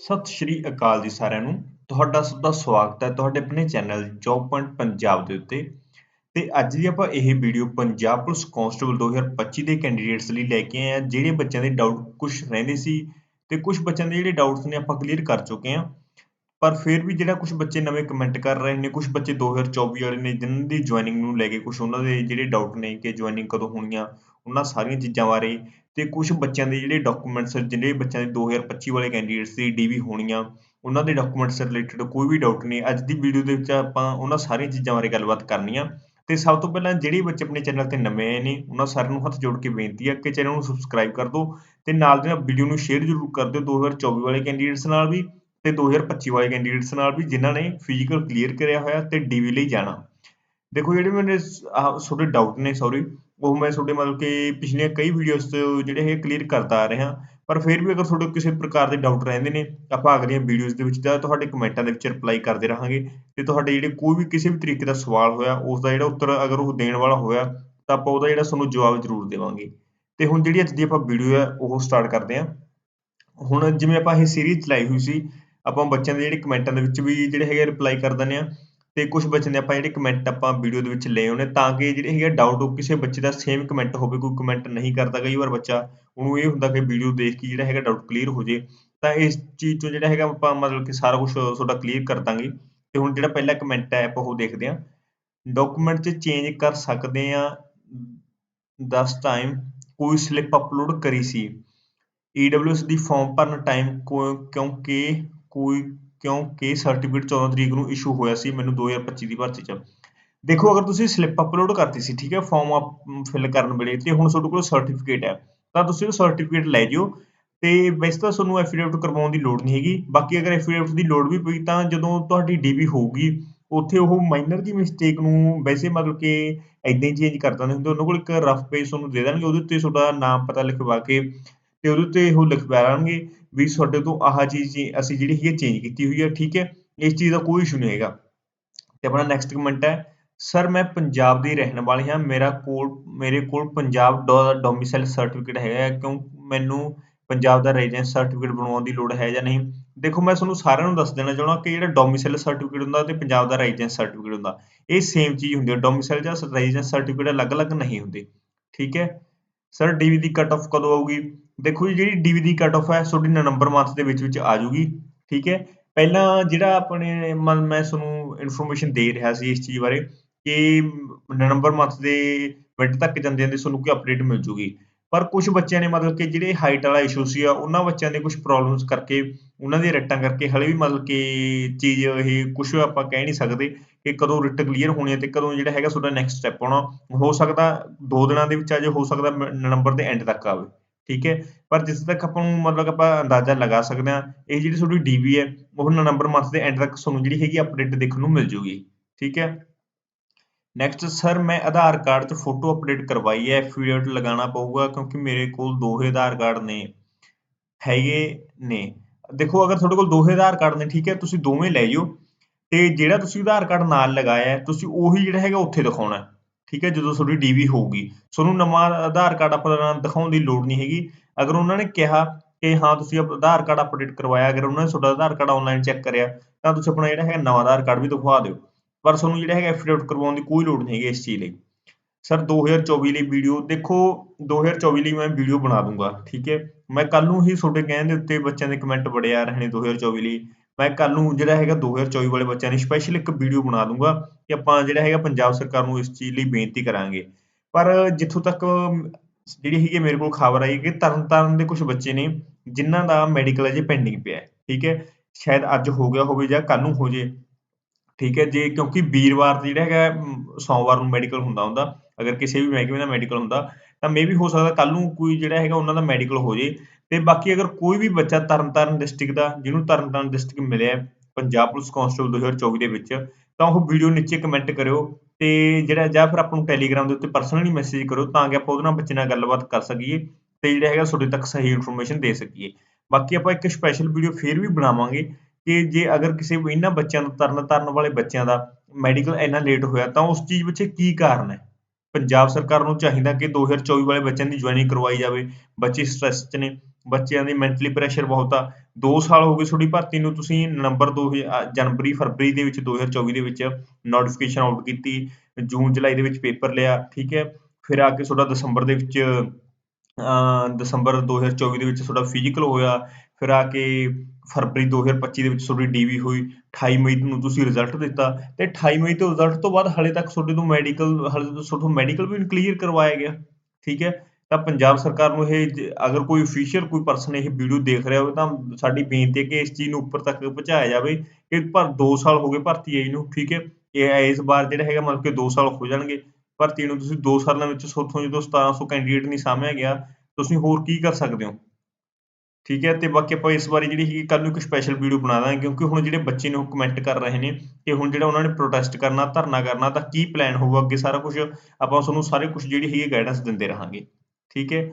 ਸਤਿ ਸ਼੍ਰੀ ਅਕਾਲ ਜੀ ਸਾਰਿਆਂ ਨੂੰ। ਤੁਹਾਡਾ ਸਭ ਦਾ ਸਵਾਗਤ ਹੈ ਤੁਹਾਡੇ ਆਪਣੇ ਚੈਨਲ ਜੌਬ ਪੁਆਇੰਟ ਪੰਜਾਬ ਦੇ ਉੱਤੇ। ਤੇ ਅੱਜ ਦੀ ਆਪਾਂ ਇਹ ਵੀਡੀਓ ਪੰਜਾਬ ਪੁਲਿਸ ਕਾਂਸਟੇਬਲ 2025 ਦੇ ਕੈਂਡੀਡੇਟਸ ਲਈ ਲੈ ਕੇ ਆਏ ਆ ਜਿਹੜੇ ਬੱਚਿਆਂ ਦੇ ਡਾਊਟ ਕੁਝ ਰਹਿੰਦੇ ਸੀ ਤੇ ਕੁਝ ਬੱਚਿਆਂ ਦੇ ਜਿਹੜੇ ਡਾਊਟਸ ਨੇ ਆਪਾਂ ਕਲੀਅਰ ਕਰ ਚੁੱਕੇ ਆ ਪਰ ਫਿਰ ਵੀ ਜਿਹੜਾ ਕੁਝ ਬੱਚੇ ਨਵੇਂ ਕਮੈਂਟ ਕਰ ਰਹੇ ਨੇ ਕੁਝ ਬੱਚੇ 2024 ਵਾਲੇ ਨੇ, ਜਿਨ੍ਹਾਂ ਦੀ ਜੁਆਇਨਿੰਗ ਨੂੰ ਲੈ ਕੇ ਕੁਝ ਉਹਨਾਂ ਦੇ ਜਿਹੜੇ ਡਾਊਟ ਨੇ ਕਿ ਜੁਆਇਨਿੰਗ ਕਦੋਂ ਹੋਣੀ ਆ ਉਹਨਾਂ ਸਾਰੀਆਂ ਚੀਜ਼ਾਂ ਬਾਰੇ ਤੇ ਕੁਝ ਬੱਚਿਆਂ ਦੇ ਜਿਹੜੇ ਡਾਕੂਮੈਂਟਸ ਜਿਹੜੇ ਬੱਚਿਆਂ ਦੇ 2025 ਵਾਲੇ ਕੈਂਡੀਡੇਟਸ ਦੀ ਡੀਵੀ ਹੋਣੀਆਂ, ਉਹਨਾਂ ਦੇ ਡਾਕੂਮੈਂਟਸ ਰਿਲੇਟਡ ਕੋਈ ਵੀ ਡਾਊਟ ਨਹੀਂ, ਅੱਜ ਦੀ ਵੀਡੀਓ ਦੇ ਵਿੱਚ ਆਪਾਂ ਉਹਨਾਂ ਸਾਰੀਆਂ ਚੀਜ਼ਾਂ ਬਾਰੇ ਗੱਲਬਾਤ ਕਰਨੀ ਆ। ਤੇ ਸਭ ਤੋਂ ਪਹਿਲਾਂ ਜਿਹੜੇ ਬੱਚੇ ਆਪਣੇ ਚੈਨਲ ਤੇ ਨਵੇਂ ਆਏ ਨੇ, ਉਹਨਾਂ ਸਾਰਿਆਂ ਨੂੰ ਹੱਥ ਜੋੜ ਕੇ ਬੇਨਤੀ ਹੈ ਕਿ ਚੈਨਲ ਨੂੰ ਸਬਸਕ੍ਰਾਈਬ ਕਰ ਦਿਓ ਤੇ ਨਾਲ ਦੀ ਨਾਲ ਵੀਡੀਓ ਨੂੰ ਸ਼ੇਅਰ ਜ਼ਰੂਰ ਕਰ ਦਿਓ 2024 ਵਾਲੇ ਕੈਂਡੀਡੇਟਸ ਨਾਲ ਵੀ ਤੇ 2025 ਵਾਲੇ ਕੈਂਡੀਡੇਟਸ ਨਾਲ ਵੀ, ਜਿਨ੍ਹਾਂ ਨੇ ਫਿਜ਼ੀਕਲ ਕਲੀਅਰ ਕਰਿਆ ਹੋਇਆ ਤੇ ਡੀਵੀ ਲਈ ਜਾਣਾ। ਦੇਖੋ ਜਿਹੜੇ ਮੇਰੇ ਤੁਹਾਡੇ ਡਾਊਟ ਨੇ ਸੌਰੀ ਉਹ ਮੈਂ ਤੁਹਾਡੇ ਮਤਲਬ ਕਿ ਪਿਛਲੀਆਂ ਕਈ ਵੀਡੀਓਜ਼ ਤੋਂ ਜਿਹੜੇ ਇਹ ਕਲੀਅਰ ਕਰਦਾ ਆ ਰਿਹਾ। ਪਰ ਫਿਰ ਵੀ ਅਗਰ ਤੁਹਾਡੇ ਕਿਸੇ ਪ੍ਰਕਾਰ ਦੇ ਡਾਊਟ ਰਹਿੰਦੇ ਨੇ, ਆਪਾਂ ਅਗਲੀਆਂ ਵੀਡੀਓਜ਼ ਦੇ ਵਿੱਚ ਤਾਂ ਤੁਹਾਡੇ ਕਮੈਂਟਾਂ ਦੇ ਵਿੱਚ ਰਿਪਲਾਈ ਕਰਦੇ ਰਹਾਂਗੇ। ਤੇ ਤੁਹਾਡੇ ਜਿਹੜੇ ਕੋਈ ਵੀ ਕਿਸੇ ਵੀ ਤਰੀਕੇ ਦਾ ਸਵਾਲ ਹੋਇਆ ਉਸ ਦਾ ਜਿਹੜਾ ਉੱਤਰ ਅਗਰ ਉਹ ਦੇਣ ਵਾਲਾ ਹੋਇਆ, ਤਾਂ ਆਪਾਂ ਉਹਦਾ ਜਿਹੜਾ ਤੁਹਾਨੂੰ ਜਵਾਬ ਜ਼ਰੂਰ ਦੇਵਾਂਗੇ। ਤੇ ਹੁਣ ਜਿਹੜੀ ਅੱਜ ਦੀ ਆਪਾਂ ਵੀਡੀਓ ਹੈ ਉਹ ਸਟਾਰਟ ਕਰਦੇ ਹਾਂ। ਹੁਣ ਜਿਵੇਂ ਆਪਾਂ ਇਹ ਸੀਰੀਜ਼ ਚਲਾਈ ਹੋਈ ਸੀ, ਆਪਾਂ ਬੱਚਿਆਂ ਦੇ ਜਿਹੜੇ ਕਮੈਂਟਾਂ ਦੇ ਵਿੱਚ ਵੀ ਜਿਹੜੇ ਹੈਗੇ ਰਿਪਲਾਈ ਕਰ ਦਿੰਦੇ ਆ ਤੇ ਕੁਝ ਬੱਚਿਆਂ ਦੇ ਆਪਾਂ ਜਿਹੜੇ ਕਮੈਂਟ ਆਪਾਂ ਵੀਡੀਓ ਦੇ ਵਿੱਚ ਲਏ ਹੋਣੇ, ਤਾਂ ਕਿ ਜਿਹੜੇ ਹੈਗੇ ਡਾਊਟ ਉਹ ਕਿਸੇ ਬੱਚੇ ਦਾ ਸੇਮ ਕਮੈਂਟ ਹੋਵੇ, ਕੋਈ ਕਮੈਂਟ ਨਹੀਂ ਕਰਦਾ ਕਈ ਵਾਰ ਬੱਚਾ ਉਹਨੂੰ ਇਹ ਹੁੰਦਾ ਕਿ ਵੀਡੀਓ ਦੇਖ ਕੇ ਜਿਹੜਾ ਹੈਗਾ ਡਾਊਟ ਕਲੀਅਰ ਹੋ ਜੇ, ਤਾਂ ਇਸ ਚੀਜ਼ ਤੋਂ ਜਿਹੜਾ ਹੈਗਾ ਆਪਾਂ ਮਤਲਬ ਕਿ ਸਾਰਾ ਕੁਝ ਤੁਹਾਡਾ ਕਲੀਅਰ ਕਰ ਦਾਂਗੇ। ਤੇ ਹੁਣ ਜਿਹੜਾ ਪਹਿਲਾ ਕਮੈਂਟ ਹੈ, ਆਪਾਂ ਉਹ ਦੇਖਦੇ ਹਾਂ। ਡਾਕੂਮੈਂਟ 'ਚ ਚੇਂਜ ਕਰ ਸਕਦੇ ਆ 10 ਟਾਈਮ ਕੋਈ ਸਲਿੱਪ ਅਪਲੋਡ ਕਰੀ ਸੀ। ਈਡਬਲਯੂਐਸ ਦੀ ਫਾਰਮ ਭਰਨ ਟਾਈਮ ਕਿਉਂਕਿ ਕੋਈ ਕਿਉਂਕਿ ਸਰਟੀਫਿਕੇਟ 14 ਤਰੀਕ ਨੂੰ ਇਸ਼ੂ ਹੋਇਆ ਸੀ, ਮੈਨੂੰ 2025 ਦੀ ਭਰਤੀ 'ਚ। ਦੇਖੋ, ਅਗਰ ਤੁਸੀਂ ਸਲਿੱਪ ਅਪਲੋਡ ਕਰਤੀ ਸੀ, ਠੀਕ ਹੈ ਫਾਰਮ ਫਿਲ ਕਰਨ ਵੇਲੇ, ਤੇ ਹੁਣ ਤੁਹਾਡੇ ਕੋਲ ਸਰਟੀਫਿਕੇਟ ਹੈ, ਤਾਂ ਤੁਸੀਂ ਉਹ ਸਰਟੀਫਿਕੇਟ ਲੈ ਜਿਓ, ਤੇ ਵੈਸੇ ਤਾਂ ਤੁਹਾਨੂੰ ਐਫੀਡੇਵਿਟ ਕਰਵਾਉਣ ਦੀ ਲੋੜ ਨਹੀਂ ਹੈਗੀ। ਬਾਕੀ ਅਗਰ ਐਫੀਡੇਵਿਟ ਦੀ ਲੋੜ ਵੀ ਪਈ, ਤਾਂ ਜਦੋਂ ਤੁਹਾਡੀ ਡੀਬੀ ਹੋਊਗੀ, ਉੱਥੇ ਉਹ ਮਾਈਨਰ ਦੀ ਮਿਸਟੇਕ ਨੂੰ ਵੈਸੇ ਮਤਲਬ ਕਿ ਐਦਾਂ ਹੀ ਚੇਂਜ ਕਰ ਦਿੰਦੇ ਹੁੰਦੇ, ਉਹਨਾਂ ਕੋਲ ਇੱਕ ਰਫ ਪੇਜ ਤੁਹਾਨੂੰ ਦੇ ਦੇਣਗੇ, ਉਹਦੇ ਉੱਤੇ ਤੁਹਾਡਾ ਨਾਮ ਪਤਾ ਲਿਖਵਾ ਕੇ ਤੇ ਉਹਦੇ 'ਤੇ ਉਹ ਲਿਖਵਾ ਲੈਣਗੇ ਵੀ ਤੁਹਾਡੇ ਤੋਂ ਆਹ ਚੀਜ਼ ਅਸੀਂ ਜਿਹੜੀ ਹੈਗੀ ਚੇਂਜ ਕੀਤੀ ਹੋਈ ਹੈ ਠੀਕ ਹੈ? ਇਸ ਚੀਜ਼ ਦਾ ਕੋਈ ਇਸ਼ੂ ਨਹੀਂ ਹੈਗਾ। ਤੇ ਆਪਣਾ ਨੈਕਸਟ ਕਮੈਂਟ ਹੈ ਸਰ ਮੈਂ ਪੰਜਾਬ ਦੀ ਰਹਿਣ ਵਾਲੀ ਹਾਂ, ਮੇਰਾ ਕੋਲ, ਮੇਰੇ ਕੋਲ ਪੰਜਾਬ ਦਾ ਡੋਮਿਸਾਈਲ ਸਰਟੀਫਿਕੇਟ ਹੈਗਾ ਕਿਉਂ ਮੈਨੂੰ ਪੰਜਾਬ ਦਾ ਰੈਜ਼ੀਡੈਂਸ ਸਰਟੀਫਿਕੇਟ ਬਣਾਉਣ ਦੀ ਲੋੜ ਹੈ ਜਾਂ ਨਹੀਂ? ਦੇਖੋ, ਮੈਂ ਤੁਹਾਨੂੰ ਸਾਰਿਆਂ ਨੂੰ ਦੱਸ ਦੇਣਾ ਚਾਹੁੰਦਾ ਕਿ ਜਿਹੜਾ ਡੋਮਿਸਾਈਲ ਸਰਟੀਫਿਕੇਟ ਹੁੰਦਾ, ਤੇ ਪੰਜਾਬ ਦਾ ਰੈਜ਼ੀਡੈਂਸ ਸਰਟੀਫਿਕੇਟ ਹੁੰਦਾ। ਇਹ ਸੇਮ ਚੀਜ਼ ਹੁੰਦੀ ਹੈ। ਡੋਮਿਸਾਈਲ ਜਾਂ ਰੈਜ਼ੀਡੈਂਸ ਸਰਟੀਫਿਕੇਟ ਅਲੱਗ-ਅਲੱਗ ਨਹੀਂ ਹੁੰਦੇ। ਠੀਕ ਹੈ? ਸਰ ਡੀਵੀ ਦੀ ਕੱਟ ਆਫ ਕਦੋਂ ਆਊਗੀ? ਦੇਖੋ ਜੀ, ਜਿਹੜੀ ਡੀਵੀ ਦੀ ਕੱਟ ਆਫ ਹੈ ਤੁਹਾਡੀ ਨਵੰਬਰ ਮੰਥ ਦੇ ਵਿੱਚ ਵਿੱਚ ਆ ਜਾਊਗੀ, ਠੀਕ ਹੈ? ਪਹਿਲਾਂ ਜਿਹੜਾ ਆਪਣੇ ਮੈਂ ਤੁਹਾਨੂੰ ਇਨਫੋਰਮੇਸ਼ਨ ਦੇ ਰਿਹਾ ਸੀ ਇਸ ਚੀਜ਼ ਬਾਰੇ ਕਿ ਨਵੰਬਰ ਮੰਥ ਦੇ ਮਿਡ ਤੱਕ ਜਾਂਦੇ ਜਾਂਦੇ ਤੁਹਾਨੂੰ ਕੋਈ ਅਪਡੇਟ ਮਿਲ ਜੂਗੀ। ਪਰ ਕੁਝ ਬੱਚਿਆਂ ਨੇ ਮਤਲਬ ਕਿ ਜਿਹੜੇ ਹਾਈਟ ਵਾਲਾ ਇਸ਼ੂ ਸੀ ਆ ਉਹਨਾਂ ਬੱਚਿਆਂ ਦੇ ਕੁਝ ਪ੍ਰੋਬਲਮਸ ਕਰਕੇ, ਉਹਨਾਂ ਦੀਆਂ ਰਿਟਾਂ ਕਰਕੇ ਹਲੇ ਵੀ ਮਤਲਬ ਕਿ ਚੀਜ਼ ਇਹ ਕੁਝ ਆਪਾਂ ਕਹਿ ਨਹੀਂ ਸਕਦੇ ਕਿ ਕਦੋਂ ਰਿਟ ਕਲੀਅਰ ਹੋਣੀ ਹੈ ਤੇ ਕਦੋਂ ਜਿਹੜਾ ਹੈਗਾ ਤੁਹਾਡਾ ਨੈਕਸਟ ਸਟੈਪ ਆਉਣਾ। ਹੋ ਸਕਦਾ ਦੋ ਦਿਨਾਂ ਦੇ ਵਿੱਚ ਅਜੇ ਹੋ ਸਕਦਾ ਨਵੰਬਰ ਦੇ ਐਂਡ ਤੱਕ ਆਵੇ। ਠੀਕ ਹੈ? ਪਰ ਜਿਸ ਤੱਕ ਆਪਾਂ ਨੂੰ ਮਤਲਬ ਆਪਾਂ ਅੰਦਾਜ਼ਾ ਲਗਾ ਸਕਦੇ ਹਾਂ, ਇਹ ਜਿਹੜੀ ਤੁਹਾਡੀ ਡੀਬੀ ਹੈ, ਉਹ ਨਵੰਬਰ ਮੰਥ ਦੇ ਐਂਡ ਤੱਕ ਤੁਹਾਨੂੰ ਜਿਹੜੀ ਹੈਗੀ ਅਪਡੇਟ ਦੇਖਣ ਨੂੰ ਮਿਲ ਜੂਗੀ ਠੀਕ ਹੈ? ਨੈਕਸਟ ਸਰ ਮੈਂ ਆਧਾਰ ਕਾਰਡ 'ਚ ਫੋਟੋ ਅਪਡੇਟ ਕਰਵਾਈ ਹੈ। ਐਫੀਡੇਵਿਟ ਲਗਾਉਣਾ ਪਊਗਾ ਕਿਉਂਕਿ ਮੇਰੇ ਕੋਲ ਦੋਹੇ ਆਧਾਰ ਕਾਰਡ ਨੇ, ਹੈਗੇ ਨੇ। ਦੇਖੋ, ਅਗਰ ਤੁਹਾਡੇ ਕੋਲ ਦੋਹੇ ਆਧਾਰ ਕਾਰਡ ਨੇ, ਠੀਕ ਹੈ, ਤੁਸੀਂ ਦੋਵੇਂ ਲੈ ਜਿਓ। ਤੇ ਜਿਹੜਾ ਤੁਸੀਂ ਆਧਾਰ ਕਾਰਡ ਨਾਲ ਲਗਾਇਆ ਤੁਸੀਂ ਉਹੀ ਜਿਹੜਾ ਹੈਗਾ ਉੱਥੇ ਦਿਖਾਉਣਾ ਠੀਕ ਹੈ, ਜਦੋਂ ਤੁਹਾਡੀ ਡੀਵੀ ਹੋਊਗੀ। ਤੁਹਾਨੂੰ ਨਵਾਂ ਆਧਾਰ ਕਾਰਡ ਆਪਣਾ ਦਿਖਾਉਣ ਦੀ ਲੋੜ ਨਹੀਂ ਹੈਗੀ। ਅਗਰ ਉਹਨਾਂ ਨੇ ਕਿਹਾ ਕਿ ਹਾਂ, ਤੁਸੀਂ ਆਧਾਰ ਕਾਰਡ ਅਪਡੇਟ ਕਰਵਾਇਆ, ਅਗਰ ਉਹਨਾਂ ਨੇ ਤੁਹਾਡਾ ਆਧਾਰ ਕਾਰਡ ਆਨਲਾਈਨ ਚੈੱਕ ਕਰਿਆ, ਤਾਂ ਤੁਸੀਂ ਆਪਣਾ ਜਿਹੜਾ ਹੈਗਾ ਨਵਾਂ ਆਧਾਰ ਕਾਰਡ ਵੀ ਦਿਖਵਾ ਦਿਓ। ਪਰ ਤੁਹਾਨੂੰ ਜਿਹੜਾ ਹੈਗਾ ਐਫੀਡੇਵਿਟ ਕਰਵਾਉਣ ਦੀ ਕੋਈ ਲੋੜ ਨਹੀਂ ਹੈਗੀ ਇਸ ਚੀਜ਼ ਲਈ। ਸਰ 2024 ਲਈ ਵੀਡੀਓ ਦੇਖੋ 2024 ਲਈ ਮੈਂ ਵੀਡੀਓ ਬਣਾ ਦੂੰਗਾ, ਠੀਕ ਹੈ। ਮੈਂ ਕੱਲ ਨੂੰ ਹੀ ਤੁਹਾਡੇ ਕਹਿਣ ਦੇ ਉੱਤੇ ਬੱਚਿਆਂ ਦੇ ਕਮੈਂਟ ਬੜੇ ਆ ਰਹੇ ਨੇ 2024 ਲਈ। ਮੈਂ ਕੱਲ ਨੂੰ ਜਿਹੜਾ ਹੈਗਾ 2024 ਵਾਲੇ ਬੱਚਿਆਂ ਲਈ ਸਪੈਸ਼ਲ ਇੱਕ ਵੀਡੀਓ ਬਣਾ ਦੂੰਗਾ ਕਿ ਆਪਾਂ ਜਿਹੜਾ ਹੈਗਾ ਪੰਜਾਬ ਸਰਕਾਰ ਨੂੰ ਇਸ ਚੀਜ਼ ਲਈ ਬੇਨਤੀ ਕਰਾਂਗੇ। ਪਰ ਜਿੱਥੋਂ ਤੱਕ ਜਿਹੜੀ ਹੈਗੀ ਮੇਰੇ ਕੋਲ ਖਬਰ ਆਈ ਕਿ ਤਰਨਤਾਰਨ ਦੇ ਕੁਝ ਬੱਚੇ ਨੇ ਜਿਨ੍ਹਾਂ ਦਾ ਮੈਡੀਕਲ ਅਜੇ ਪੈਂਡਿੰਗ ਪਿਆ ਹੈ, ਠੀਕ ਹੈ? ਸ਼ਾਇਦ ਅੱਜ ਹੋ ਗਿਆ ਹੋਵੇ ਜਾਂ ਕੱਲ ਨੂੰ ਹੋ ਜੇ, ਠੀਕ ਹੈ? ਜੇ ਕਿਉਂਕਿ ਵੀਰਵਾਰ ਜਿਹੜਾ ਹੈਗਾ ਸੋਮਵਾਰ ਨੂੰ ਮੈਡੀਕਲ ਹੁੰਦਾ ਹੁੰਦਾ, ਅਗਰ ਕਿਸੇ ਵੀ ਮਹਿਕਮੇ ਦਾ ਮੈਡੀਕਲ ਹੁੰਦਾ, ਤਾਂ ਮੇ ਵੀ ਹੋ ਸਕਦਾ ਕੱਲ ਨੂੰ ਕੋਈ ਜਿਹੜਾ ਹੈਗਾ ਉਹਨਾਂ ਦਾ ਮੈਡੀਕਲ ਹੋ ਜੇ। ਤੇ ਬਾਕੀ ਅਗਰ ਕੋਈ ਵੀ ਬੱਚਾ ਤਰਨਤਾਰਨ ਡਿਸਟ੍ਰਿਕਟ ਦਾ, ਜਿਹਨੂੰ ਤਰਨਤਾਰਨ ਡਿਸਟ੍ਰਿਕਟ ਮਿਲਿਆ ਪੰਜਾਬ ਪੁਲਿਸ ਕਾਂਸਟੇਬਲ 2024 ਦੇ ਵਿੱਚ, ਤਾਂ ਉਹ ਵੀਡੀਓ ਨੀਚੇ ਕਮੈਂਟ ਕਰਿਓ ਤੇ ਜਿਹੜਾ ਜਾਂ ਫਿਰ ਆਪਾਂ ਨੂੰ ਟੈਲੀਗ੍ਰਾਮ ਦੇ ਉੱਤੇ ਪਰਸਨਲੀ ਮੈਸੇਜ ਕਰੋ ਤਾਂ ਕਿ ਆਪਾਂ ਉਹਦੇ ਨਾਲ ਬੱਚੇ ਨਾਲ ਗੱਲਬਾਤ ਕਰ ਸਕੀਏ ਤੇ ਜਿਹੜਾ ਹੈਗਾ ਤੁਹਾਡੇ ਤੱਕ ਸਹੀ ਇਨਫੋਰਮੇਸ਼ਨ ਦੇ ਸਕੀਏ। ਬਾਕੀ ਆਪਾਂ ਇੱਕ ਸਪੈਸ਼ਲ ਵੀਡੀਓ ਫੇਰ ਵੀ ਬਣਾਵਾਂਗੇ ਕਿ ਜੇ ਅਗਰ ਕਿਸੇ ਇਹਨਾਂ ਬੱਚਿਆਂ ਨੂੰ ਤਰਨ ਤਾਰਨ ਵਾਲੇ ਬੱਚਿਆਂ ਦਾ ਮੈਡੀਕਲ ਇੰਨਾ ਲੇਟ ਹੋਇਆ ਤਾਂ ਉਸ ਚੀਜ਼ ਵਿੱਚ ਕੀ ਕਾਰਨ ਹੈ? ਪੰਜਾਬ ਸਰਕਾਰ ਨੂੰ ਚਾਹੀਦਾ ਕਿ 2024 ਵਾਲੇ ਬੱਚਿਆਂ ਦੀ ਜੁਆਇਨਿੰਗ ਕਰਵਾਈ ਜਾਵੇ, ਬੱਚੇ ਸਟ੍ਰੈਸ 'ਚ ਨੇ ਬੱਚਿਆਂ ਦੇ ਮੈਂਟਲੀ ਪ੍ਰੈਸ਼ਰ ਬਹੁਤ ਆ। 2 ਸਾਲ ਹੋ ਗਏ ਤੁਹਾਡੀ ਭਰਤੀ ਨੂੰ, ਤੁਸੀਂ ਨਵੰਬਰ 2000 ਜਨਵਰੀ, ਫਰਵਰੀ ਦੇ ਵਿੱਚ 2024 ਦੇ ਵਿੱਚ ਨੋਟੀਫਿਕੇਸ਼ਨ ਆਊਟ ਕੀਤੀ, ਜੂਨ, ਜੁਲਾਈ ਦੇ ਵਿੱਚ ਪੇਪਰ ਲਿਆ, ਠੀਕ ਹੈ। ਫਿਰ ਆ ਕੇ ਤੁਹਾਡਾ ਦਸੰਬਰ ਦੇ ਵਿੱਚ ਅ ਦਸੰਬਰ 2024 ਦੇ ਵਿੱਚ ਤੁਹਾਡਾ ਫਿਜ਼ੀਕਲ ਹੋਇਆ। ਫਿਰ ਆ ਕੇ ਫਰਵਰੀ 2025 ਦੇ ਵਿੱਚ ਤੁਹਾਡੀ ਡੀਵੀ ਹੋਈ। 28 ਮਈ ਨੂੰ ਤੁਸੀਂ ਰਿਜ਼ਲਟ ਦਿੱਤਾ। ਤੇ 28 ਮਈ ਤੋਂ ਰਿਜ਼ਲਟ ਤੋਂ ਬਾਅਦ ਹਲੇ ਤੱਕ ਤੁਹਾਡੇ ਤੋਂ ਮੈਡੀਕਲ ਹਲੇ ਤੁਹਾਡਾ ਮੈਡੀਕਲ ਵੀ ਕਲੀਅਰ ਕਰਵਾਇਆ ਗਿਆ। ਠੀਕ ਹੈ। ਤਾਂ ਪੰਜਾਬ ਸਰਕਾਰ ਨੂੰ ਇਹ ਅਗਰ ਕੋਈ ਅਫੀਸ਼ੀਅਲ ਕੋਈ ਪਰਸਨ ਇਹ ਵੀਡੀਓ ਦੇਖ ਰਿਹਾ ਹੋਵੇ ਤਾਂ ਸਾਡੀ ਬੇਨਤੀ ਹੈ ਕਿ ਇਸ ਚੀਜ਼ ਨੂੰ ਉੱਪਰ ਤੱਕ ਪਹੁੰਚਾਇਆ ਜਾਵੇ ਕਿ ਪਰ 2 ਸਾਲ ਹੋ ਗਏ ਭਰਤੀ ਆਈ ਨੂੰ, ਠੀਕ ਹੈ? ਇਹ ਇਸ ਵਾਰ ਜਿਹੜਾ ਹੈਗਾ ਮਤਲਬ ਕਿ 2 ਸਾਲ ਹੋ ਜਾਣਗੇ ਭਰਤੀ ਨੂੰ। ਤੁਸੀਂ 2 ਸਾਲਾਂ ਵਿੱਚ ਸੋਥੋਂ ਜਦੋਂ 1700 ਕੈਂਡੀਡੇਟ ਨਹੀਂ ਸਾਹਮਣੇ ਗਿਆ, ਤੁਸੀਂ ਹੋਰ ਕੀ ਕਰ ਸਕਦੇ ਹੋ? ਠੀਕ ਹੈ? ਤੇ ਬਾਕੀ ਆਪਾਂ ਇਸ ਬਾਰੇ ਜਿਹੜੀ ਹੈਗੀ ਕੱਲ ਨੂੰ ਇੱਕ ਸਪੈਸ਼ਲ ਵੀਡੀਓ ਬਣਾ ਦਾਂਗੇ ਕਿਉਂਕਿ ਹੁਣ ਜਿਹੜੇ ਬੱਚੇ ਨੇ ਉਹ ਕਮੈਂਟ ਕਰ ਰਹੇ ਨੇ ਕਿ ਹੁਣ ਜਿਹੜਾ ਉਹਨਾਂ ਨੇ ਪ੍ਰੋਟੈਸਟ ਕਰਨਾ, ਧਰਨਾ ਕਰਨਾ, ਤਾਂ ਕੀ ਪਲਾਨ ਹੋਊਗਾ ਅੱਗੇ ਸਾਰਾ ਕੁਝ ਆਪਾਂ ਤੁਹਾਨੂੰ ਸਾਰੇ ਕੁਝ ਜਿਹੜੀ ਹੈਗੀ ਗਾਈਡੈਂਸ ਦਿੰਦੇ ਰਹਾਂਗੇ। ਠੀਕ ਹੈ?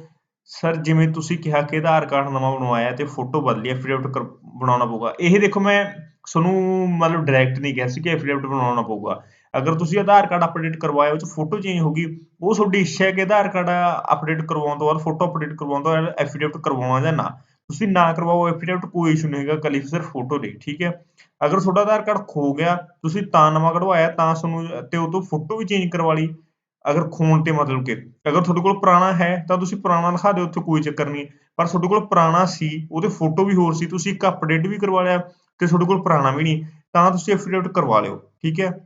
ਸਰ ਜਿਵੇਂ ਤੁਸੀਂ ਕਿਹਾ ਕਿ ਆਧਾਰ ਕਾਰਡ ਨਵਾਂ ਬਣਵਾਇਆ ਤੇ ਫੋਟੋ ਬਦਲੀ ਐਫੀਡੇਵਿਟ ਬਣਾਉਣਾ ਪਊਗਾ। ਇਹ ਦੇਖੋ, ਮੈਂ ਤੁਹਾਨੂੰ ਮਤਲਬ ਡਾਇਰੈਕਟ ਨਹੀਂ ਕਿਹਾ ਸੀ ਕਿ ਐਫੀਡੇਵਿਟ ਬਣਾਉਣਾ ਪਊਗਾ। ਅਗਰ ਤੁਸੀਂ ਆਧਾਰ ਕਾਰਡ ਅਪਡੇਟ ਕਰਵਾਇਆ ਉਹ ਚ ਫੋਟੋ ਚੇਂਜ ਹੋ ਗਈ, ਉਹ ਤੁਹਾਡੀ ਇੱਛਾ ਹੈ ਕਿ ਆਧਾਰ ਕਾਰਡ ਅਪਡੇਟ ਕਰਵਾਉਣ ਤੋਂ ਬਾਅਦ ਫੋਟੋ ਅਪਡੇਟ ਕਰਵਾਉਣ ਤੋਂ ਬਾਅਦ ਐਫੀਡੇਵਿਟ ਕਰਵਾਉਣਾ ਜਾਂ ਨਾ। ਤੁਸੀਂ ਨਾ ਕਰਵਾਓ ਐਫੀਡੇਵਿਟ ਕੋਈ ਇਸ਼ੂ ਨਹੀਂ ਹੈਗਾ, ਕੱਲੀ ਸਿਰਫ ਫੋਟੋ ਲਈ ਠੀਕ ਹੈ? ਅਗਰ ਤੁਹਾਡਾ ਆਧਾਰ ਕਾਰਡ ਖੋ ਗਿਆ, ਤੁਸੀਂ ਤਾਂ ਨਵਾਂ ਕਢਵਾਇਆ, ਤਾਂ ਤੁਹਾਨੂੰ ਤੇ ਉਹ ਤੋਂ ਫੋਟੋ ਵੀ ਚੇਂਜ ਕਰਵਾ ਲਈ। ਅਗਰ ਖੂਨ ਤੇ ਮਤਲਬ ਕਿ, ਅਗਰ ਤੁਹਾਡੇ ਕੋਲ ਪੁਰਾਣਾ ਹੈ ਤਾਂ ਤੁਸੀਂ ਪੁਰਾਣਾ ਦਿਖਾ ਦਿਓ, ਉੱਥੇ ਕੋਈ ਚੱਕਰ ਨਹੀਂ ਪਰ ਤੁਹਾਡੇ ਕੋਲ ਪੁਰਾਣਾ ਸੀ, ਉਹਦੇ ਫੋਟੋ ਵੀ ਹੋਰ ਸੀ, ਤੁਸੀਂ ਇੱਕ ਅਪਡੇਟ ਵੀ ਕਰਵਾ ਲਿਆ ਤੇ ਤੁਹਾਡੇ ਕੋਲ ਪੁਰਾਣਾ ਵੀ ਨਹੀਂ, ਤਾਂ ਤੁਸੀਂ ਅਪਡੇਟ ਕਰਵਾ ਲਿਓ, ਠੀਕ ਹੈ?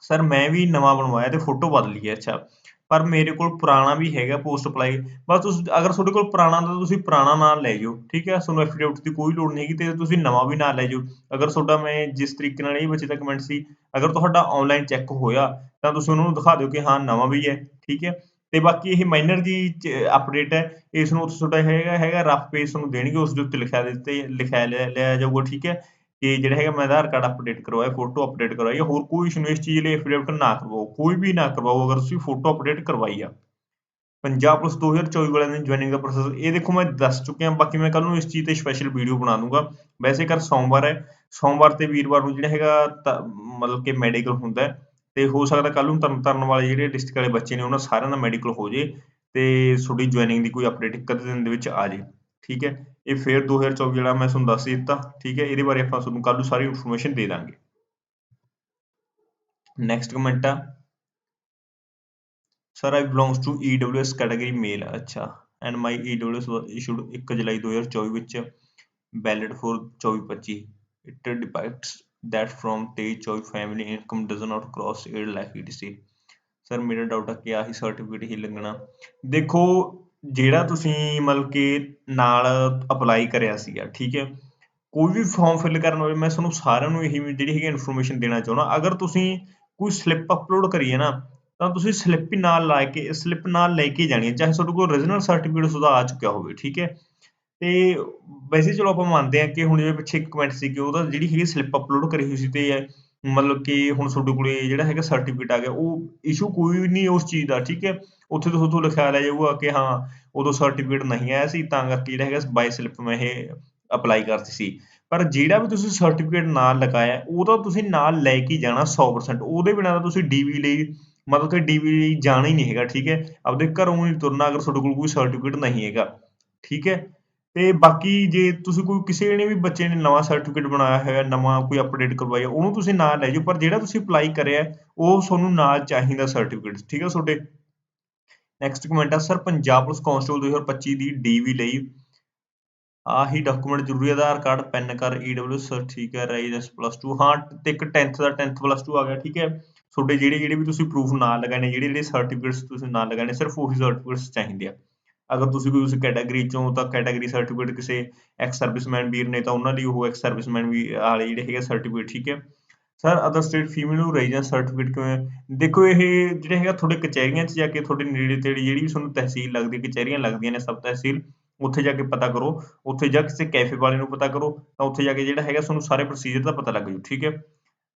ਸਰ ਮੈਂ ਵੀ ਨਵਾਂ ਬਣਵਾਇਆ ਤੇ ਫੋਟੋ ਬਦਲੀ ਹੈ ਅੱਛਾ। ਪਰ ਮੇਰੇ ਕੋਲ ਪੁਰਾਣਾ ਵੀ ਹੈਗਾ ਪੋਸਟ ਅਪਲਾਈ ਬਸ ਤੁਸੀਂ, ਅਗਰ ਤੁਹਾਡੇ ਕੋਲ ਪੁਰਾਣਾ ਤਾਂ ਤੁਸੀਂ ਪੁਰਾਣਾ ਨਾਲ ਲੈ ਜਾਓ, ਠੀਕ ਹੈ? ਤੁਹਾਨੂੰ ਐਫੀਡੇਵਿਟ ਦੀ ਕੋਈ ਲੋੜ ਨਹੀਂ ਹੈਗੀ ਤੇ ਤੁਸੀਂ ਨਵਾਂ ਵੀ ਨਾਲ ਲੈ ਜਾਓ। ਅਗਰ ਤੁਹਾਡਾ ਮੈਂ ਜਿਸ ਤਰੀਕੇ ਨਾਲ ਇਹ ਬੱਚੇ ਦਾ ਕਮੈਂਟ ਸੀ, ਅਗਰ ਤੁਹਾਡਾ ਆਨਲਾਈਨ ਚੈੱਕ ਹੋਇਆ, ਤਾਂ ਤੁਸੀਂ ਉਹਨਾਂ ਨੂੰ ਦਿਖਾ ਦਿਓ ਕਿ ਹਾਂ, ਨਵਾਂ ਵੀ ਹੈ, ਠੀਕ ਹੈ? ਤੇ ਬਾਕੀ ਇਹ ਮਾਈਨਰ ਜੀ ਅਪਡੇਟ ਹੈ, ਇਸ ਨੂੰ ਤੁਹਾਡਾ ਹੈਗਾ ਹੈਗਾ ਰਫ ਪੇਜ ਤੁਹਾਨੂੰ ਦੇਣਗੇ, ਉਸ ਦੇ ਉੱਤੇ ਲਿਖਿਆ ਦਿੱਤੇ ਲਿਖਿਆ ਲਿਆ ਜਾਊਗਾ, ਠੀਕ ਹੈ? ਕਿ ਜਿਹੜਾ ਹੈਗਾ ਮੈਂ ਆਧਾਰ ਕਾਰਡ ਅਪਡੇਟ ਕਰਵਾਇਆ ਫੋਟੋ ਅਪਡੇਟ ਕਰਵਾਈ ਹੋਰ ਕੋਈ ਇਸ਼ੂ ਨਹੀਂ ਇਸ ਚੀਜ਼ ਲਈ ਐਫੀਡੇਵਿਟ ਨਾ ਕਰਵਾਓ, ਕੋਈ ਵੀ ਨਾ ਕਰਵਾਓ, ਅਗਰ ਤੁਸੀਂ ਫੋਟੋ ਅਪਡੇਟ ਕਰਵਾਈ ਆ। ਪੰਜਾਬ ਪੁਲਿਸ 2024 ਵਾਲਿਆਂ ਦੀ ਜੁਆਇਨਿੰਗ ਦਾ ਪ੍ਰੋਸੈਸ ਇਹ ਦੇਖੋ ਮੈਂ ਦੱਸ ਚੁੱਕਿਆ, ਬਾਕੀ ਮੈਂ ਕੱਲ ਨੂੰ ਇਸ ਚੀਜ਼ ਤੇ ਸਪੈਸ਼ਲ ਵੀਡੀਓ ਬਣਾ ਦੂੰਗਾ। ਵੈਸੇ ਕਰ ਸੋਮਵਾਰ ਹੈ, ਸੋਮਵਾਰ ਤੇ ਵੀਰਵਾਰ ਨੂੰ ਜਿਹੜਾ ਹੈਗਾ ਮਤਲਬ ਕਿ ਮੈਡੀਕਲ ਹੁੰਦਾ ਹੈ, ਤੇ ਹੋ ਸਕਦਾ ਕੱਲ ਨੂੰ ਤਰਨ ਤਾਰਨ ਵਾਲੇ ਜਿਹੜੇ ਡਿਸਟ੍ਰਿਕਟ ਵਾਲੇ ਬੱਚੇ ਨੇ, ਉਹਨਾਂ ਸਾਰਿਆਂ ਦਾ ਮੈਡੀਕਲ ਹੋ ਜੇ, ਤੇ ਤੁਹਾਡੀ ਜੁਆਇਨਿੰਗ ਦੀ ਕੋਈ ਅਪਡੇਟ ਇੱਕ ਅੱਧੇ ਦਿਨ ਦੇ ਵਿੱਚ ਆ ਜੇ। ਠੀਕ ਹੈ? ਇਹ ਫੇਰ 2024 ਜਿਹੜਾ ਮੈਂ ਤੁਹਾਨੂੰ ਦੱਸ ਦਿੱਤਾ, ਠੀਕ ਹੈ? ਇਹਦੇ ਬਾਰੇ ਆਪਾਂ ਤੁਹਾਨੂੰ ਕੱਲ ਨੂੰ ਸਾਰੀ ਇਨਫੋਰਮੇਸ਼ਨ ਦੇ ਦਾਂਗੇ। ਨੈਕਸਟ ਕਮੈਂਟ ਆ। Sir I belongs to EWS category male ਅੱਛਾ। And my EWS was issued 1 ਜੁਲਾਈ 2024 ਵਿੱਚ valid for 2425 it depicts that from 23 24 family income does not cross 8 lakh, etc. Sir ਮੇਰਾ ਡਾਊਟ ਆ ਕਿ ਆਹੀ ਸਰਟੀਫਿਕੇਟ ਹੀ ਲੱਗਣਾ। ਦੇਖੋ ਜਿਹੜਾ ਤੁਸੀਂ ਮਤਲਬ ਕਿ ਨਾਲ ਅਪਲਾਈ ਕਰਿਆ ਸੀਗਾ, ਠੀਕ ਹੈ? ਕੋਈ ਵੀ ਫਾਰਮ ਫਿਲ ਕਰਨ ਵੇਲੇ, ਮੈਂ ਤੁਹਾਨੂੰ ਸਾਰਿਆਂ ਨੂੰ ਇਹੀ ਜਿਹੜੀ ਹੈਗੀ ਇਨਫੋਰਮੇਸ਼ਨ ਦੇਣਾ ਚਾਹੁੰਦਾ, ਅਗਰ ਤੁਸੀਂ ਕੋਈ ਸਲਿੱਪ ਅਪਲੋਡ ਕਰੀ ਹੈ ਨਾ, ਤਾਂ ਤੁਸੀਂ ਸਲਿੱਪ ਹੀ ਨਾਲ ਲਾ ਕੇ ਸਲਿੱਪ ਨਾਲ ਲੈ ਕੇ ਜਾਣੀ ਹੈ, ਚਾਹੇ ਤੁਹਾਡੇ ਕੋਲ origignal ਸਰਟੀਫਿਕੇਟ ਉਹਦਾ ਆ ਚੁੱਕਿਆ ਹੋਵੇ, ਠੀਕ ਹੈ? ਤੇ ਵੈਸੇ ਚਲੋ ਆਪਾਂ ਮੰਨਦੇ ਹਾਂ ਕਿ ਹੁਣ ਜਿਵੇਂ ਪਿੱਛੇ ਇੱਕ ਕਮੈਂਟ ਸੀ ਕਿ ਉਹਦਾ ਜਿਹੜੀ ਹੈਗੀ ਸਲਿੱਪ ਅਪਲੋਡ ਕਰੀ ਹੋਈ ਸੀ ਤੇ ਮਤਲਬ ਕਿ ਹੁਣ ਤੁਹਾਡੇ ਕੋਲੇ ਜਿਹੜਾ ਹੈਗਾ ਸਰਟੀਫਿਕੇਟ ਆ ਗਿਆ, ਉਹ ਇਸ਼ੂ ਕੋਈ ਵੀ ਨਹੀਂ ਉਸ ਚੀਜ਼ ਦਾ, ਠੀਕ ਹੈ? ਉੱਥੇ ਤੋਂ ਤੁਹਾਨੂੰ ਲਿਖਿਆ ਲੈ ਜਾਊਗਾ ਕਿ ਹਾਂ, ਉਦੋਂ ਸਰਟੀਫਿਕੇਟ ਨਹੀਂ ਆਇਆ ਸੀ, ਤਾਂ ਕਰਕੇ ਜਿਹੜਾ ਹੈਗਾ ਬਾਈ ਸਲਿੱਪ ਮੈਂ ਇਹ ਅਪਲਾਈ ਕਰਤੀ ਸੀ। ਪਰ ਜਿਹੜਾ ਵੀ ਤੁਸੀਂ ਸਰਟੀਫਿਕੇਟ ਨਾਲ ਲਗਾਇਆ ਉਹ ਤਾਂ ਤੁਸੀਂ ਨਾਲ ਲੈ ਕੇ ਜਾਣਾ 100% ਉਹਦੇ ਬਿਨਾਂ ਤਾਂ ਤੁਸੀਂ ਡੀਵੀ ਲਈ, ਮਤਲਬ ਕਿ ਡੀਵੀ ਲਈ ਜਾਣਾ ਹੀ ਨਹੀਂ ਹੈਗਾ, ਠੀਕ ਹੈ? ਆਪਦੇ ਘਰੋਂ ਹੀ ਤੁਰਨਾ, ਅਗਰ ਤੁਹਾਡੇ ਕੋਲ ਕੋਈ ਸਰਟੀਫਿਕੇਟ ਨਹੀਂ ਹੈਗਾ, ਠੀਕ ਹੈ? ਤੇ ਬਾਕੀ ਜੇ ਤੁਸੀਂ ਕੋਈ ਕਿਸੇ ਨੇ ਵੀ ਬੱਚੇ ਨੇ ਨਵਾਂ ਸਰਟੀਫਿਕੇਟ ਬਣਾਇਆ ਹੋਇਆ, ਨਵਾਂ ਕੋਈ ਅਪਡੇਟ ਕਰਵਾਇਆ, ਉਹਨੂੰ ਤੁਸੀਂ ਨਾਲ ਲੈ ਜਾਓ। ਪਰ ਜਿਹੜਾ ਤੁਸੀਂ ਅਪਲਾਈ ਕਰਿਆ, ਉਹ ਤੁਹਾਨੂੰ ਨਾਲ ਚਾਹੀਦਾ ਸਰਟੀਫਿਕੇਟ ਠੀਕ ਹੈ ਤੁਹਾਡੇ? ਨੈਕਸਟ ਕਮੈਂਟ ਆ, ਸਰ, ਪੰਜਾਬ ਪੁਲਿਸ ਕਾਂਸਟੇਬਲ 2025 ਦੀ ਡੀਵੀ ਲਈ ਆਹੀ ਡਾਕੂਮੈਂਟ ਜ਼ਰੂਰੀ Aadhaar card, PAN card EW sir, ਠੀਕ ਹੈ ਰਾਈਜੈਂਸ ਪਲੱਸ 2 ਹਾਂ, ਤੇ ਇੱਕ 10th ਦਾ 10th ਪਲੱਸ 2 ਆ ਗਿਆ, ਠੀਕ ਹੈ। ਤੁਹਾਡੇ ਜਿਹੜੇ ਜਿਹੜੇ ਵੀ ਤੁਸੀਂ ਪ੍ਰੂਫ ਨਾਲ ਲਗਾਣੇ ਜਿਹੜੇ ਜਿਹੜੇ ਸਰਟੀਫਿਕੇਟਸ ਤੁਸੀਂ ਨਾਲ ਲਗਾਣੇ ਸਿਰਫ ਉਹੀ ਸਰਟੀਫਿਕੇਟਸ ਚਾਹੀਦੇ ਆ। ਅਗਰ ਤੁਸੀਂ ਕੋਈ ਉਸ ਕੈਟਾਗਰੀ ਚੋਂ, ਤਾਂ ਕੈਟਾਗਰੀ ਸਰਟੀਫਿਕੇਟ ਕਿਸੇ ਐਕਸ ਸਰਵਿਸਮੈਨ ਵੀਰ ਨੇ, ਤਾਂ ਉਹਨਾਂ ਲਈ ਉਹ ਐਕਸ ਸਰਵਿਸਮੈਨ ਵੀ, ਵਾਲੇ ਜਿਹੜੇ ਹੈਗੇ ਸਰਟੀਫਿਕੇਟ ਠੀਕ ਹੈ। ਸਰ ਅਦਰ ਸਟੇਟ ਫੀਮੇਲ ਨੂੰ ਰੈਜ਼ੀਡੈਂਸ ਸਰਟੀਫਿਕੇਟ ਕਿਵੇਂ? ਦੇਖੋ ਇਹ ਜਿਹੜੇ ਹੈਗਾ ਤੁਹਾਡੇ ਕਚਹਿਰੀਆਂ 'ਚ ਜਾ ਕੇ ਤੁਹਾਡੇ ਨੇੜੇ ਤੇੜੇ ਜਿਹੜੀ ਵੀ ਤੁਹਾਨੂੰ ਤਹਿਸੀਲ ਲੱਗਦੀ ਕਚਹਿਰੀਆਂ ਲੱਗਦੀਆਂ ਨੇ ਸਬ ਤਹਿਸੀਲ, ਉੱਥੇ ਜਾ ਕੇ ਪਤਾ ਕਰੋ। ਉੱਥੇ ਜਾ ਕਿਸੇ ਕੈਫੇ ਵਾਲੇ ਨੂੰ ਪਤਾ ਕਰੋ ਤਾਂ ਉੱਥੇ ਜਾ ਕੇ ਜਿਹੜਾ ਹੈਗਾ ਤੁਹਾਨੂੰ ਸਾਰੇ ਪ੍ਰੋਸੀਜਰ ਦਾ ਪਤਾ ਲੱਗ ਜੂ, ਠੀਕ ਹੈ?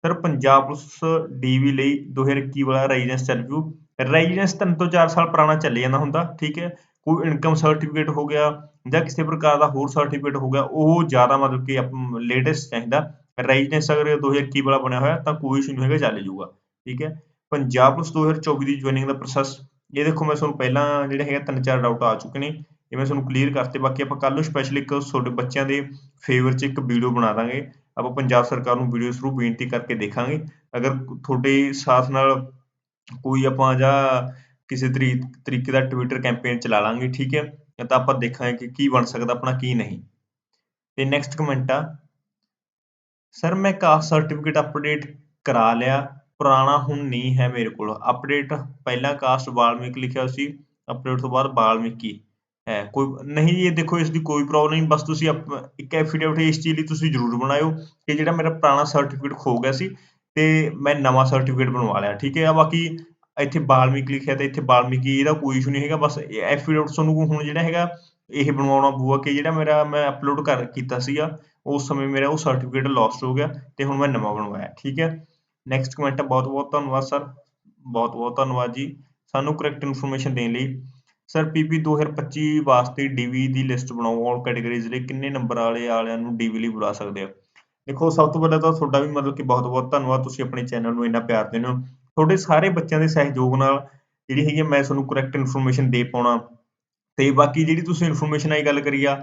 ਸਰ, ਪੰਜਾਬ ਪੁਲਿਸ ਡੀਵੀ ਲਈ 2021 ਵਾਲਾ ਰੈਜ਼ੀਡੈਂਸ ਚੱਲ ਜੂ। ਰੈਜ਼ੀਡੈਂਸ ਤਿੰਨ ਤੋਂ 4 ਸਾਲ ਪੁਰਾਣਾ ਚੱਲ ਜਾਂਦਾ ਹੁੰਦਾ, ਠੀਕ ਹੈ? ਕੋਈ ਇਨਕਮ ਸਰਟੀਫਿਕੇਟ ਹੋ ਗਿਆ ਜਾਂ ਕਿਸੇ ਪ੍ਰਕਾਰ ਦਾ ਹੋਰ ਸਰਟੀਫਿਕੇਟ ਹੋ ਗਿਆ, ਉਹ ਜ਼ਿਆਦਾ ਮਤਲਬ ਕਿ ਲੇਟੈਸਟ ਚਾਹੀਦਾ। ਰੈਜ਼ੀਡੈਂਸ ਅਗਰ 2021 ਵਾਲਾ ਬਣਿਆ ਹੋਇਆ, ਤਾਂ ਕੋਈ ਇਸ਼ੂ ਨਹੀਂ ਹੈਗਾ, ਚੱਲ ਜਾਊਗਾ। ਠੀਕ ਹੈ? ਪੰਜਾਬ ਪੁਲਿਸ 2024 ਦੀ ਜੁਆਇਨਿੰਗ ਦਾ ਪ੍ਰੋਸੈਸ ਇਹ ਦੇਖੋ, ਮੈਂ ਤੁਹਾਨੂੰ ਪਹਿਲਾਂ ਜਿਹੜੇ ਹੈਗਾ ਤਿੰਨ ਚਾਰ ਡਾਊਟ ਆ ਚੁੱਕੇ ਨੇ, ਇਹ ਮੈਂ ਤੁਹਾਨੂੰ ਕਲੀਅਰ ਕਰਤੇ। ਬਾਕੀ ਆਪਾਂ ਕੱਲ ਨੂੰ ਸਪੈਸ਼ਲ ਇੱਕ ਤੁਹਾਡੇ ਬੱਚਿਆਂ ਦੇ ਫੇਵਰ 'ਚ ਇੱਕ ਵੀਡੀਓ ਬਣਾ ਦਾਂਗੇ। ਆਪਾਂ ਪੰਜਾਬ ਸਰਕਾਰ ਨੂੰ ਵੀਡੀਓ ਥਰੂ ਬੇਨਤੀ ਕਰਕੇ ਦੇਖਾਂਗੇ। ਅਗਰ ਤੁਹਾਡੇ ਸਾਥ ਨਾਲ ਕੋਈ ਆਪਾਂ ਜਾਂ ਕਿਸੇ ਤਰੀਕੇ ਦਾ ਟਵਿੱਟਰ ਕੈਂਪੇਨ ਚਲਾ ਲਾਂਗੇ, ਠੀਕ ਹੈ? ਤਾਂ ਆਪਾਂ ਦੇਖਾਂਗੇ ਕਿ ਕੀ ਬਣ ਸਕਦਾ, ਆਪਣਾ ਕੀ ਨਹੀਂ। ਤੇ ਨੈਕਸਟ ਕਮੈਂਟ ਆ ਸਰ ਮੈਂ ਕਾਸਟ ਸਰਟੀਫਿਕੇਟ ਅਪਡੇਟ ਕਰਾ ਲਿਆ। ਪੁਰਾਣਾ ਹੁਣ ਨਹੀਂ ਹੈ ਮੇਰੇ ਕੋਲ। ਅਪਡੇਟ ਪਹਿਲਾਂ ਕਾਸਟ ਵਾਲਮੀਕ ਲਿਖਿਆ ਸੀ ਅਪਡੇਟ ਤੋਂ ਬਾਅਦ ਵਾਲਮੀਕੀ ਹੈ। ਕੋਈ ਨਹੀਂ, ਇਹ ਦੇਖੋ, ਇਸ ਦੀ ਕੋਈ ਪ੍ਰੋਬਲਮ ਨਹੀਂ। ਬਸ ਤੁਸੀਂ ਇੱਕ ਐਫੀਡੇਵਿਟ ਇਸ ਚੀਜ਼ ਲਈ ਤੁਸੀਂ ਜ਼ਰੂਰ ਬਣਾਇਓ ਕਿ ਜਿਹੜਾ ਮੇਰਾ ਪੁਰਾਣਾ ਸਰਟੀਫਿਕੇਟ ਖੋ ਗਿਆ ਸੀ ਤੇ ਮੈਂ ਨਵਾਂ ਸਰਟੀਫਿਕੇਟ ਬਣਵਾ ਲਿਆ, ਠੀਕ ਹੈ? ਆ ਬਾਕੀ ਇੱਥੇ ਬਾਲਮੀਕ ਲਿਖਿਆ ਤੇ ਇੱਥੇ ਵਾਲਮੀਕੀ, ਇਹਦਾ ਕੋਈ ਇਸ਼ੂ ਨਹੀਂ ਹੈਗਾ। ਬਸ ਐਫੀਡੇਵਿਟ ਤੁਹਾਨੂੰ ਹੁਣ ਜਿਹੜਾ ਹੈਗਾ, ਇਹ ਬਣਵਾਉਣਾ ਪਊਗਾ ਕਿ ਜਿਹੜਾ ਮੇਰਾ ਮੈਂ ਅਪਲੋਡ ਕਰ, ਕੀਤਾ ਸੀਗਾ। ਉਸ ਸਮੇਂ ਮੇਰਾ ਉਹ ਸਰਟੀਫਿਕੇਟ ਲੌਸਟ ਹੋ ਗਿਆ ਤੇ ਹੁਣ ਮੈਂ ਨਵਾਂ ਬਣਵਾਇਆ, ਠੀਕ ਹੈ। ਨੈਕਸਟ ਕਮੈਂਟ ਬਹੁਤ ਬਹੁਤ ਧੰਨਵਾਦ ਸਰ ਬਹੁਤ ਬਹੁਤ ਧੰਨਵਾਦ ਜੀ। ਸਾਨੂੰ ਕਰੈਕਟ ਇਨਫੋਰਮੇਸ਼ਨ ਦੇਣ ਲਈ। ਸਰ ਪੀਪੀ 2025 ਵਾਸਤੇ ਡੀਵੀ ਦੀ ਲਿਸਟ ਬਣਾਓ ਆਲ ਕੈਟਾਗਰੀਜ਼ ਲਈ ਕਿੰਨੇ ਨੰਬਰ ਵਾਲੇ ਵਾਲਿਆਂ ਨੂੰ ਡੀਵੀ ਲਈ ਬੁਲਾ ਸਕਦੇ ਆ ਦੇਖੋ, ਸਭ ਤੋਂ ਪਹਿਲਾਂ ਤਾਂ ਤੁਹਾਡਾ ਵੀ ਮਤਲਬ ਕਿ ਬਹੁਤ ਬਹੁਤ ਧੰਨਵਾਦ, ਤੁਸੀਂ ਆਪਣੇ ਚੈਨਲ ਨੂੰ ਇੰਨਾ ਪਿਆਰ ਦਿੰਦੇ ਹੋ। ਤੁਹਾਡੇ ਸਾਰੇ ਬੱਚਿਆਂ ਦੇ ਸਹਿਯੋਗ ਨਾਲ ਜਿਹੜੀ ਹੈਗੀ ਮੈਂ ਤੁਹਾਨੂੰ ਕਰੈਕਟ ਇਨਫੋਰਮੇਸ਼ਨ ਦੇ ਪਾਉਣਾ। ਤੇ ਬਾਕੀ ਜਿਹੜੀ ਤੁਸੀਂ ਇਨਫੋਰਮੇਸ਼ਨ ਆਈ ਗੱਲ ਕਰੀ ਆ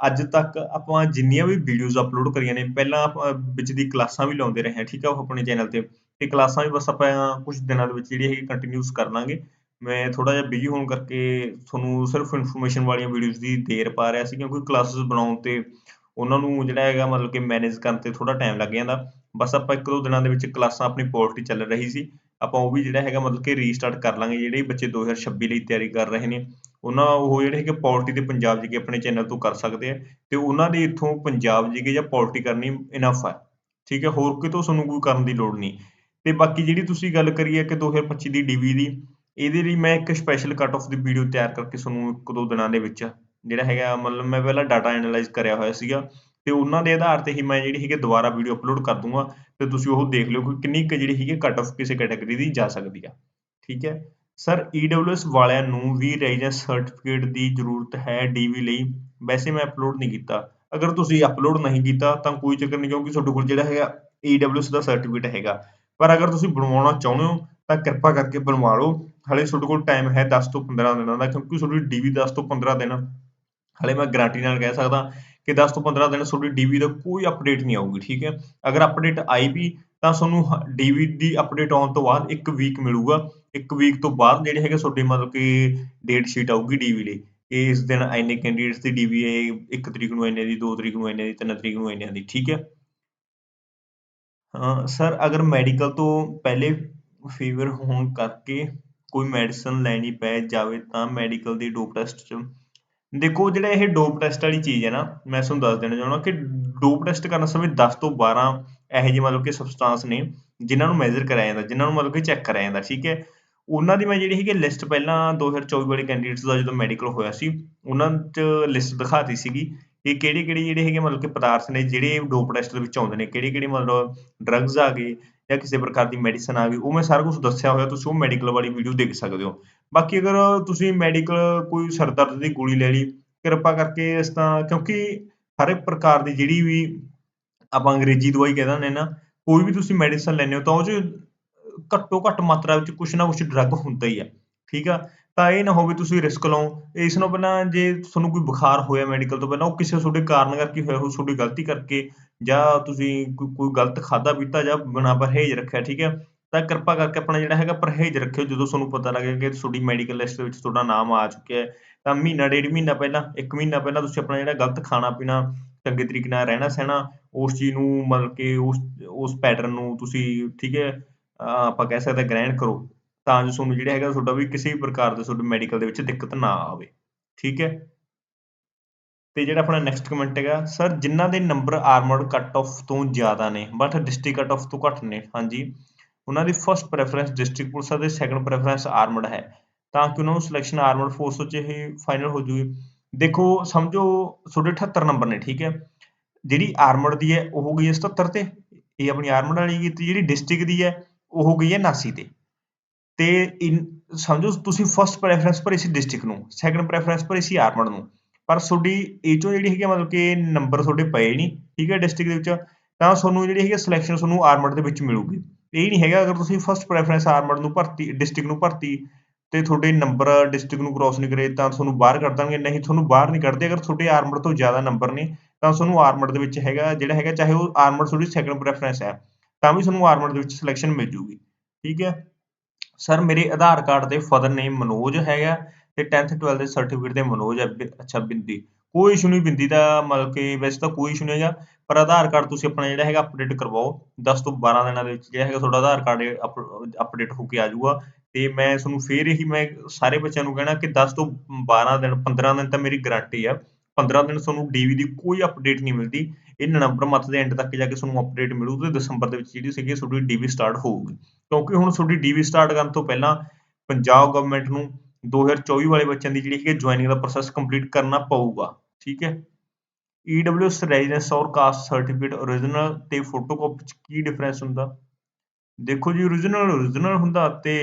ਅੱਜ ਤੱਕ ਆਪਾਂ ਜਿੰਨੀਆਂ ਵੀ ਵੀਡੀਓਜ਼ ਅਪਲੋਡ ਕਰੀਆਂ ਨੇ, ਪਹਿਲਾਂ ਆਪਾਂ ਵਿੱਚ ਦੀ ਕਲਾਸਾਂ ਵੀ ਲਾਉਂਦੇ ਰਹੇ ਹਾਂ, ਠੀਕ ਆ ਉਹ ਆਪਣੇ ਚੈਨਲ ਤੇ। ਤੇ ਕਲਾਸਾਂ ਵੀ ਬਸ ਆਪਾਂ ਕੁਝ ਦਿਨਾਂ ਦੇ ਵਿੱਚ ਜਿਹੜੀ ਹੈਗੀ ਕੰਟੀਨਿਊਸ ਕਰ ਲਾਂਗੇ। ਮੈਂ ਥੋੜਾ ਜਿਹਾ ਬਿਜ਼ੀ ਹੋਣ ਕਰਕੇ ਤੁਹਾਨੂੰ ਸਿਰਫ ਇਨਫੋਰਮੇਸ਼ਨ ਵਾਲੀਆਂ ਵੀਡੀਓਜ਼ ਦੀ ਦੇਰ ਪਾ ਰਿਹਾ ਸੀ, ਕਿਉਂਕਿ ਕਲਾਸਿਸ ਬਣਾਉਣ ਤੇ ਉਹਨਾਂ ਨੂੰ ਜਿਹੜਾ ਹੈਗਾ ਮਤਲਬ ਕਿ ਮੈਨੇਜ ਕਰਨ ਤੇ ਥੋੜਾ ਟਾਈਮ ਲੱਗ ਜਾਂਦਾ। ਬਸ ਆਪਾਂ ਇੱਕ ਦੋ ਦਿਨਾਂ ਦੇ ਵਿੱਚ ਕਲਾਸਾਂ ਆਪਣੀ ਪੋਲਟੀ ਚੱਲ ਰਹੀ ਸੀ। ਆਪਾਂ ਉਹ ਵੀ ਜਿਹੜਾ ਹੈਗਾ ਮਤਲਬ ਕਿ ਰੀਸਟਾਰਟ ਕਰ ਲਾਂਗੇ, ਜਿਹੜੇ ਬੱਚੇ 2026 ਲਈ ਤਿਆਰੀ ਕਰ ਰਹੇ ਨੇ। ਉਹਨਾਂ ਉਹ ਜਿਹੜੇ ਹੈਗੇ ਪੋਲਿਟੀ ਦੇ ਪੰਜਾਬ ਜੀਕੇ ਆਪਣੇ ਚੈਨਲ ਤੋਂ ਕਰ ਸਕਦੇ ਆ ਤੇ ਉਹਨਾਂ ਦੇ ਇੱਥੋਂ ਪੰਜਾਬ ਜੀਕੇ ਜਾਂ ਪੋਲਿਟੀ ਕਰਨੀ ਇਨਫ ਹੈ ਠੀਕ ਹੈ ਹੋਰ ਕਿਤੋਂ ਤੁਹਾਨੂੰ ਕੋਈ ਕਰਨ ਦੀ ਲੋੜ ਨਹੀਂ। ਤੇ ਬਾਕੀ ਜਿਹੜੀ ਤੁਸੀਂ ਗੱਲ ਕਰੀ ਹੈ ਕਿ 2025 ਦੀ ਡੀਵੀ ਦੀ, ਇਹਦੇ ਲਈ ਮੈਂ ਇੱਕ ਸਪੈਸ਼ਲ ਕੱਟ ਆਫ ਦੀ ਵੀਡੀਓ ਤਿਆਰ ਕਰਕੇ ਤੁਹਾਨੂੰ ਇੱਕ ਦੋ ਦਿਨਾਂ ਦੇ ਵਿੱਚ ਜਿਹੜਾ ਹੈਗਾ ਮਤਲਬ ਮੈਂ ਪਹਿਲਾਂ ਡਾਟਾ ਐਨਾਲਾਈਜ਼ ਕਰਿਆ ਹੋਇਆ ਸੀਗਾ ਤੇ ਉਹਨਾਂ ਦੇ ਆਧਾਰ ਤੇ ਹੀ ਮੈਂ ਜਿਹੜੀ ਹੈਗੀ ਦੁਬਾਰਾ ਵੀਡੀਓ ਅਪਲੋਡ ਕਰ ਦੂੰਗਾ ਤੇ ਤੁਸੀਂ ਉਹ ਦੇਖ ਲਿਓ ਕਿ ਕਿੰਨੀ ਕੁ ਜਿਹੜੀ ਹੈਗੀ ਕੱਟ ਆਫ ਕਿਸੇ ਕੈਟਾਗਰੀ ਦੀ ਜਾ ਸਕਦੀ ਆ, ਠੀਕ ਹੈ ਸਰ ਈਡਬਲਯੂਐਸ ਵਾਲਿਆਂ ਨੂੰ ਵੀ ਰੈਜ਼ੀਡੈਂਸ ਸਰਟੀਫਿਕੇਟ ਦੀ ਜ਼ਰੂਰਤ ਹੈ ਡੀਵੀ ਲਈ, ਵੈਸੇ ਮੈਂ ਅਪਲੋਡ ਨਹੀਂ ਕੀਤਾ। ਅਗਰ ਤੁਸੀਂ ਅਪਲੋਡ ਨਹੀਂ ਕੀਤਾ, ਤਾਂ ਕੋਈ ਚੱਕਰ ਨਹੀਂ, ਕਿਉਂਕਿ ਤੁਹਾਡੇ ਕੋਲ ਜਿਹੜਾ ਹੈਗਾ ਈਡਬਲਯੂਐਸ ਦਾ ਸਰਟੀਫਿਕੇਟ ਹੈਗਾ। ਪਰ ਅਗਰ ਤੁਸੀਂ ਬਣਵਾਉਣਾ ਚਾਹੁੰਦੇ ਹੋ, ਤਾਂ ਕਿਰਪਾ ਕਰਕੇ ਬਣਵਾ ਲਓ। ਹਲੇ ਤੁਹਾਡੇ ਕੋਲ ਟਾਈਮ ਹੈ 10 ਤੋਂ 15 ਦਿਨਾਂ ਦਾ, ਕਿਉਂਕਿ ਤੁਹਾਡੀ ਡੀਵੀ 10 ਤੋਂ 15 ਦਿਨ, ਹਲੇ ਮੈਂ ਗਾਰੰਟੀ ਨਾਲ ਕਹਿ ਸਕਦਾ ਕਿ 10 ਤੋਂ 15 ਦਿਨ ਤੁਹਾਡੀ ਡੀਵੀ ਦਾ ਕੋਈ ਅਪਡੇਟ ਨਹੀਂ ਆਊਗੀ, ਠੀਕ ਹੈ? ਅਗਰ ਅਪਡੇਟ ਆਈ ਵੀ, ਤਾਂ ਤੁਹਾਨੂੰ ਡੀਵੀ ਦੀ ਅਪਡੇਟ ਆਉਣ ਤੋਂ ਬਾਅਦ ਇੱਕ ਵੀਕ ਮਿਲੂਗਾ। ਇੱਕ ਵੀਕ ਤੋਂ ਬਾਅਦ ਜਿਹੜੇ ਹੈਗੇ ਤੁਹਾਡੇ ਮਤਲਬ ਕਿ ਡੇਟ ਸ਼ੀਟ ਆਊਗੀ ਡੀਵੀ ਲਈ ਇਸ ਦਿਨ ਇੰਨੇ ਕੈਂਡੀਡੇਟਸ ਦੀ ਡੀਵੀ ਹੈ ਇੱਕ ਤਰੀਕ ਨੂੰ ਇੰਨੇ ਦੀ, ਦੋ ਤਰੀਕ ਨੂੰ ਇੰਨੇ ਦੀ, ਤਿੰਨ ਤਰੀਕ ਨੂੰ ਇੰਨੇ ਦੀ, ਠੀਕ ਹੈ? ਸਰ, ਅਗਰ ਮੈਡੀਕਲ ਤੋਂ ਪਹਿਲੇ ਫੀਵਰ ਹੋਣ ਕਰਕੇ ਕੋਈ ਮੈਡੀਸਨ ਲੈਣੀ ਪੈ ਜਾਵੇ ਤਾਂ ਮੈਡੀਕਲ ਦੀ ਡੋਪ ਟੈਸਟ 'ਚ, ਦੇਖੋ ਜਿਹੜਾ ਇਹ ਡੋਪ ਟੈਸਟ ਵਾਲੀ ਚੀਜ਼ ਹੈ ਨਾ, ਮੈਂ ਤੁਹਾਨੂੰ ਦੱਸ ਦੇਣਾ ਚਾਹੁੰਦਾ ਕਿ ਡੋਪ ਟੈਸਟ ਕਰਨ ਸਮੇਂ 10 ਤੋਂ 12 ਇਹੋ ਜਿਹੇ ਮਤਲਬ ਕਿ ਸਬਸਟੈਂਸ ਨੇ ਜਿਨ੍ਹਾਂ ਨੂੰ ਮੈਜ਼ਰ ਕਰਾਇਆ ਜਾਂਦਾ, ਜਿਨ੍ਹਾਂ ਨੂੰ ਮਤਲਬ ਕਿ ਚੈੱਕ ਕਰਾਇਆ ਜਾਂਦਾ, ਠੀਕ ਹੈ? ਉਹਨਾਂ ਦੀ ਮੈਂ ਜਿਹੜੀ ਹੈਗੀ ਲਿਸਟ ਪਹਿਲਾਂ 2024 ਵਾਲੇ ਕੈਂਡੀਡੇਟਸ ਦਾ ਜਦੋਂ ਮੈਡੀਕਲ ਹੋਇਆ ਸੀ, ਉਹਨਾਂ 'ਚ ਲਿਸਟ ਦਿਖਾਤੀ ਸੀਗੀ ਕਿ ਕਿਹੜੇ ਕਿਹੜੇ ਜਿਹੜੇ ਹੈਗੇ ਮਤਲਬ ਕਿ ਪਦਾਰਥ ਨੇ, ਜਿਹੜੇ ਡੋਪ ਟੈਸਟ ਦੇ ਵਿੱਚ ਆਉਂਦੇ ਨੇ ਕਿਹੜੇ ਕਿਹੜੇ ਮਤਲਬ ਡਰੱਗਸ ਆ ਗਏ ਜਾਂ ਕਿਸੇ ਪ੍ਰਕਾਰ ਦੀ ਮੈਡੀਸਨ ਆ ਗਈ, ਉਹ ਮੈਂ ਸਾਰਾ ਕੁਝ ਦੱਸਿਆ ਹੋਇਆ, ਤੁਸੀਂ ਉਹ ਮੈਡੀਕਲ ਵਾਲੀ ਵੀਡੀਓ ਦੇਖ ਸਕਦੇ ਹੋ। ਬਾਕੀ ਅਗਰ ਤੁਸੀਂ ਮੈਡੀਕਲ ਕੋਈ ਸਿਰ ਦਰਦ ਦੀ ਗੋਲੀ ਲੈ ਲਈ, ਕਿਰਪਾ ਕਰਕੇ ਇਸ ਤਾਂ ਕਿਉਂਕਿ ਹਰ ਇੱਕ ਪ੍ਰਕਾਰ ਦੀ ਜਿਹੜੀ ਵੀ ਆਪਾਂ ਅੰਗਰੇਜ਼ੀ ਦਵਾਈ ਕਹਿ ਦਿੰਦੇ ਨਾ ਕੋਈ ਵੀ ਤੁਸੀਂ ਮੈਡੀਸਨ ਲੈਂਦੇ ਹੋ, ਤਾਂ ਉਹ 'ਚ ਘੱਟੋ ਘੱਟ ਮਾਤਰਾ ਵਿੱਚ ਕੁਛ ਨਾ ਕੁਛ ਡਰੱਗ ਹੁੰਦਾ ਹੀ ਆ, ਠੀਕ ਆ? ਤਾਂ ਇਹ ਨਾ ਹੋਵੇ ਤੁਸੀਂ ਰਿਸਕ ਲਓ, ਇਸ ਨੂੰ ਪਹਿਲਾਂ ਜੇ ਤੁਹਾਨੂੰ ਕੋਈ ਬੁਖਾਰ ਹੋਇਆ ਮੈਡੀਕਲ ਤੋਂ ਪਹਿਲਾਂ ਉਹ ਕਿਸੇ ਤੁਹਾਡੇ ਕਾਰਨ ਕਰਕੇ ਹੋਇਆ ਹੋ ਤੁਹਾਡੀ ਗਲਤੀ ਕਰਕੇ ਜਾਂ ਤੁਸੀਂ ਕੋਈ ਗਲਤ ਖਾਦਾ ਪੀਤਾ ਜਾਂ ਬਿਨਾਂ ਪਰਹੇਜ਼ ਰੱਖਿਆ, ਠੀਕ ਹੈ ਤਾਂ ਕਿਰਪਾ ਕਰਕੇ ਆਪਣਾ ਜਿਹੜਾ ਹੈਗਾ ਪਰਹੇਜ਼ ਰੱਖਿਓ, ਜਦੋਂ ਤੁਹਾਨੂੰ ਪਤਾ ਲੱਗੇ ਕਿ ਤੁਹਾਡੀ ਮੈਡੀਕਲ ਲਿਸਟ ਦੇ ਵਿੱਚ ਤੁਹਾਡਾ ਨਾਮ ਆ ਚੁੱਕਿਆ ਹੈ। ਤਾਂ ਮਹੀਨਾ, ਡੇਢ ਮਹੀਨਾ ਪਹਿਲਾਂ, ਇੱਕ ਮਹੀਨਾ ਪਹਿਲਾਂ ਤੁਸੀਂ ਆਪਣਾ ਜਿਹੜਾ ਗਲਤ ਖਾਣਾ ਪੀਣਾ ਚੰਗੇ ਤਰੀਕੇ ਨਾਲ ਰਹਿਣਾ ਸਹਿਣਾ ਉਸ ਚੀਜ਼ ਨੂੰ ਮਤਲਬ ਕਿ ਉਸ ਉਸ ਪੈਟਰਨ ਨੂੰ ਤੁਸੀਂ, ਠੀਕ ਹੈ ਆਪਾਂ ਕਹਿ ਸਕਦੇ ਗ੍ਰਹਿਣ ਕਰੋ, ਤਾਂ ਜੋ ਤੁਹਾਨੂੰ ਜਿਹੜਾ ਹੈਗਾ ਤੁਹਾਡਾ ਵੀ ਕਿਸੇ ਵੀ ਪ੍ਰਕਾਰ ਦੇ ਤੁਹਾਡੇ ਮੈਡੀਕਲ ਦੇ ਵਿੱਚ ਦਿੱਕਤ ਨਾ ਆਵੇ, ਠੀਕ ਹੈ? ਤੇ ਜਿਹੜਾ ਆਪਣਾ ਨੈਕਸਟ ਕਮੈਂਟ ਹੈਗਾ ਸਰ ਜਿਨ੍ਹਾਂ ਦੇ ਨੰਬਰ ਆਰਮਰਡ ਕੱਟ ਆਫ ਤੋਂ ਜ਼ਿਆਦਾ ਨੇ ਬਟ ਡਿਸਟ੍ਰਿਕਟ ਕੱਟ ਆਫ ਤੋਂ ਘੱਟ ਨੇ? ਹਾਂਜੀ, ਉਹਨਾਂ ਦੀ ਫਰਸਟ ਪ੍ਰੈਫਰੈਂਸ ਡਿਸਟ੍ਰਿਕਟ ਪੁਲਿਸ ਦੇ ਸੈਕੰਡ ਪ੍ਰੈਫਰੈਂਸ ਆਰਮਰਡ ਹੈ। ਤਾਂ ਕਿ ਉਹਨਾਂ ਨੂੰ ਸਿਲੈਕਸ਼ਨ ਆਰਮਰਡ ਫੋਰਸ ਵਿੱਚ ਇਹ ਫਾਈਨਲ ਹੋ ਜੂਗੀ ਦੇਖੋ, ਸਮਝੋ, ਤੁਹਾਡੇ 78 ਨੰਬਰ ਨੇ, ਠੀਕ ਹੈ? ਜਿਹੜੀ ਆਰਮਰਡ ਦੀ ਹੈ, ਉਹ ਹੋ ਗਈ ਹੈ 77 ਤੇ। ਇਹ ਆਪਣੀ ਆਰਮਰਡ ਵਾਲੀ ਕੀਤੀ ਜਿਹੜੀ ਡਿਸਟ੍ਰਿਕਟ ਦੀ ਹੈ ਉਹ ਹੋ ਗਈ ਹੈ 79 ਤੇ। ਤੇ ਸਮਝੋ ਤੁਸੀਂ ਫਰਸਟ ਪ੍ਰੈਫਰੈਂਸ ਭਰੀ ਸੀ ਡਿਸਟ੍ਰਿਕਟ ਨੂੰ ਸੈਕੰਡ ਪ੍ਰੈਫਰੈਂਸ ਭਰੀ ਸੀ ਆਰਮਡ ਨੂੰ। ਪਰ ਤੁਹਾਡੀ ਇਹ ਚੋਂ ਜਿਹੜੀ ਹੈਗੀ ਮਤਲਬ ਕਿ ਨੰਬਰ ਤੁਹਾਡੇ ਪਏ ਨਹੀਂ, ਠੀਕ ਹੈ ਡਿਸਟ੍ਰਿਕਟ ਦੇ ਵਿੱਚ, ਤਾਂ ਤੁਹਾਨੂੰ ਜਿਹੜੀ ਹੈਗੀ ਸਿਲੈਕਸ਼ਨ ਤੁਹਾਨੂੰ ਆਰਮਡ ਦੇ ਵਿੱਚ ਮਿਲੂਗੀ। ਇਹ ਨਹੀਂ ਹੈਗਾ, ਅਗਰ ਤੁਸੀਂ ਫਰਸਟ ਪ੍ਰੈਫਰੈਂਸ ਆਰਮਡ ਨੂੰ ਭਰਤੀ ਡਿਸਟ੍ਰਿਕਟ ਨੂੰ ਭਰਤੀ ਤੇ ਤੁਹਾਡੇ ਨੰਬਰ ਡਿਸਟ੍ਰਿਕਟ ਨੂੰ ਕ੍ਰੋਸ ਨਹੀਂ ਕਰੇ, ਤਾਂ ਤੁਹਾਨੂੰ ਬਾਹਰ ਕੱਢ ਦਾਂਗੇ ਨਹੀਂ, ਤੁਹਾਨੂੰ ਬਾਹਰ ਨਹੀਂ ਕੱਢਦੇ। ਅਗਰ ਤੁਹਾਡੇ ਆਰਮਡ ਤੋਂ ਜ਼ਿਆਦਾ ਨੰਬਰ ਨੇ, ਤਾਂ ਤੁਹਾਨੂੰ ਆਰਮਡ ਦੇ ਵਿੱਚ ਹੈਗਾ, ਜਿਹੜਾ ਹੈਗਾ, ਚਾਹੇ ਉਹ ਆਰਮਡ ਤੁਹਾਡੀ ਸੈਕੰਡ ਪ੍ਰੈਫਰੈਂਸ ਹੈ। ਤਾਂ ਵੀ ਤੁਹਾਨੂੰ ਆਰਮਡ ਦੇ ਵਿੱਚ ਸਿਲੈਕਸ਼ਨ ਮਿਲ ਜੂਗੀ। ਠੀਕ ਹੈ? ਸਰ ਮੇਰੇ ਆਧਾਰ ਕਾਰਡ ਤੇ ਫਾਦਰ ਨੇਮ ਮਨੋਜ ਹੈਗਾ ਤੇ 10th 12th ਦੇ ਸਰਟੀਫਿਕੇਟ ਤੇ ਮਨੋਜ ਹੈ ਅੱਛਾ ਬਿੰਦੀ। ਕੋਈ ਇਸ਼ੂ ਨਹੀਂ ਬਿੰਦੀ ਦਾ, ਮਤਲਬ ਕਿ ਵੈਸੇ ਤਾਂ ਕੋਈ ਇਸ਼ੂ ਨਹੀਂ ਹੈਗਾ, ਪਰ ਆਧਾਰ ਕਾਰਡ ਤੁਸੀਂ ਆਪਣਾ ਜਿਹੜਾ ਹੈਗਾ ਅਪਡੇਟ ਕਰਵਾਓ। 10 ਤੋਂ 12 ਦਿਨਾਂ ਦੇ ਵਿੱਚ ਜਿਹੜਾ ਹੈਗਾ ਤੁਹਾਡਾ ਆਧਾਰ ਕਾਰਡ ਅਪਡੇਟ ਹੋ ਕੇ ਆ ਜਾਊਗਾ। ਤੇ ਮੈਂ ਤੁਹਾਨੂੰ ਫੇਰ ਇਹੀ, ਮੈਂ ਸਾਰੇ ਬੱਚਿਆਂ ਨੂੰ ਕਹਿਣਾ ਕਿ 10 ਤੋਂ 12 ਦਿਨ 15 ਦਿਨ ਤਾਂ ਮੇਰੀ ਗਾਰੰਟੀ ਆ। 15 ਦਿਨ ਤੁਹਾਨੂੰ ਡੀਵੀ ਦੀ ਕੋਈ ਅਪਡੇਟ ਨਹੀਂ ਮਿਲਦੀ। ਇਹ ਨਵੰਬਰ ਮੰਥ ਦੇ ਐਂਡ ਤੱਕ ਜਾ ਕੇ ਤੁਹਾਨੂੰ ਅਪਡੇਟ ਮਿਲੂ ਤੇ ਦਸੰਬਰ ਦੇ ਵਿੱਚ ਜਿਹੜੀ ਸੀਗੀ ਤੁਹਾਡੀ ਡੀਵੀ ਸਟਾਰਟ ਹੋਊਗੀ। ਕਿਉਂਕਿ ਹੁਣ ਤੁਹਾਡੀ ਡੀਵੀ ਸਟਾਰਟ ਕਰਨ ਤੋਂ ਪਹਿਲਾਂ ਪੰਜਾਬ ਗਵਰਨਮੈਂਟ ਨੂੰ 2024 ਵਾਲੇ ਬੱਚਿਆਂ ਦੀ ਜਿਹੜੀ ਹੈ ਜੁਆਇਨਿੰਗ ਦਾ ਪ੍ਰੋਸੈਸ ਕੰਪਲੀਟ ਕਰਨਾ ਪਊਗਾ, ਠੀਕ ਹੈ? ਈਡਬਲਯੂਐਸ ਰੈਜ਼ੀਡੈਂਸ ਔਰ ਕਾਸਟ ਸਰਟੀਫਿਕੇਟ origignal ਤੇ ਫੋਟੋਕਾਪੀ ਚ ਕੀ ਡਿਫਰੈਂਸ ਹੁੰਦਾ? ਦੇਖੋ ਜੀ origignal origignal ਹੁੰਦਾ ਤੇ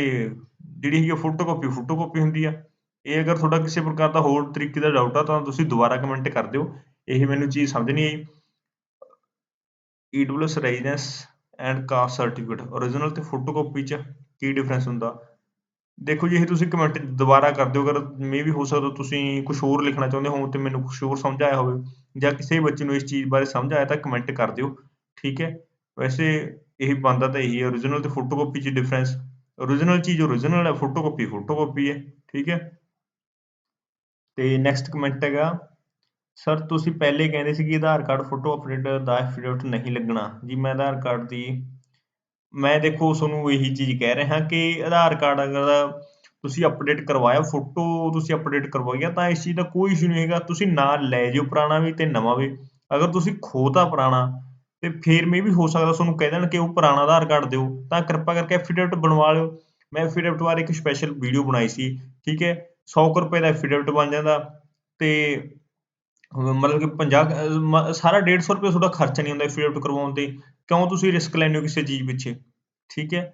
ਜਿਹੜੀ ਹੈਗੀ ਫੋਟੋਕਾਪੀ ਫੋਟੋਕਾਪੀ ਹੁੰਦੀ ਆ। ਇਹ ਅਗਰ ਤੁਹਾਡਾ ਕਿਸੇ ਪ੍ਰਕਾਰ ਦਾ ਹੋਰ ਤਰੀਕੇ ਦਾ ਡਾਊਟ ਆ ਤਾਂ ਤੁਸੀਂ ਦੁਬਾਰਾ ਕਮੈਂਟ ਕਰ ਦਿਓ। ਇਹ ਮੈਨੂੰ ਚੀਜ਼ ਸਮਝ ਨਹੀਂ ਆਈ। EWS residence and caste certificate origignal ਤੇ ਫੋਟੋਕਾਪੀ ਚ ਕੀ ਡਿਫਰੈਂਸ ਹੁੰਦਾ? ਦੇਖੋ ਜੀ, ਇਹ ਤੁਸੀਂ ਕਮੈਂਟ ਦੁਬਾਰਾ ਕਰ ਦਿਓ। ਅਗਰ ਮੇ ਵੀ ਹੋ ਸਕਦਾ ਤੁਸੀਂ ਕੁਝ ਹੋਰ ਲਿਖਣਾ ਚਾਹੁੰਦੇ ਹੋ ਤੇ ਮੈਨੂੰ ਕੁਝ ਹੋਰ ਸਮਝ ਆਇਆ ਹੋਵੇ ਜਾਂ ਕਿਸੇ ਬੱਚੇ ਨੂੰ ਇਸ ਚੀਜ਼ ਬਾਰੇ ਸਮਝ ਆਇਆ ਤਾਂ ਕਮੈਂਟ ਕਰ ਦਿਓ। ਠੀਕ ਹੈ? ਵੈਸੇ ਇਹ ਬਣਦਾ ਤਾਂ ਇਹੀ ਹੈ। Origignal ਤੇ ਫੋਟੋਕਾਪੀ 'ਚ ਡਿਫਰੈਂਸ origignal ਚੀਜ਼ origignal ਹੈ ਫੋਟੋਕਾਪੀ ਫੋਟੋਕਾਪੀ ਹੈ। ਠੀਕ ਹੈ? ਤੇ ਨੈਕਸਟ ਕਮੈਂਟ ਹੈਗਾ ਸਰ ਤੁਸੀਂ ਪਹਿਲੇ ਕਹਿੰਦੇ ਸੀ ਕਿ ਆਧਾਰ ਕਾਰਡ ਫੋਟੋ ਅਪਡੇਟ ਦਾ ਐਫੀਡੇਵਿਟ ਨਹੀਂ ਲੱਗਣਾ। ਜੀ, ਮੈਂ ਆਧਾਰ ਕਾਰਡ ਦੀ, ਮੈਂ ਦੇਖੋ, ਤੁਹਾਨੂੰ ਇਹੀ ਚੀਜ਼ ਕਹਿ ਰਿਹਾ ਕਿ ਆਧਾਰ ਕਾਰਡ ਅਗਰ ਤੁਸੀਂ ਅਪਡੇਟ ਕਰਵਾਇਆ ਫੋਟੋ ਤੁਸੀਂ ਅਪਡੇਟ ਕਰਵਾਈ ਤਾਂ ਇਸ ਚੀਜ਼ ਦਾ ਕੋਈ ਇਸ਼ੂ ਨਹੀਂ ਹੈਗਾ। ਤੁਸੀਂ ਨਾਲ ਲੈ ਜਿਓ ਪੁਰਾਣਾ ਵੀ ਤੇ ਨਵਾਂ ਵੀ। ਅਗਰ ਤੁਸੀਂ ਖੋਤਾ ਪੁਰਾਣਾ, ਤੇ ਫੇਰ ਮੇ ਵੀ ਹੋ ਸਕਦਾ ਤੁਹਾਨੂੰ ਕਹਿ ਦੇਣ ਕਿ ਉਹ ਪੁਰਾਣਾ ਆਧਾਰ ਕਾਰਡ ਦਿਓ। ਤਾਂ ਕਿਰਪਾ ਕਰਕੇ ਐਫੀਡੇਵਿਟ ਬਣਵਾ ਲਿਓ। ਮੈਂ ਐਫੀਡੇਵਿਟ ਬਾਰੇ ਇੱਕ ਸਪੈਸ਼ਲ ਵੀਡੀਓ ਬਣਾਈ ਸੀ, ਠੀਕ ਹੈ? 100 ਕੁ ਰੁਪਏ ਦਾ ਐਫੀਡੇਵਿਟ ਬਣ ਜਾਂਦਾ। ਤੇ ਮਤਲਬ ਕਿ 50 ਸਾਰਾ 150 ਰੁਪਏ ਤੁਹਾਡਾ ਖਰਚਾ ਨਹੀਂ ਹੁੰਦਾ ਐਫੀਡੇਵਿਟ ਕਰਵਾਉਣ ਤੇ। ਕਿਉਂ ਤੁਸੀਂ ਰਿਸਕ ਲੈਂਦੇ ਹੋ ਕਿਸੇ ਚੀਜ਼ ਪਿੱਛੇ? ਠੀਕ ਹੈ?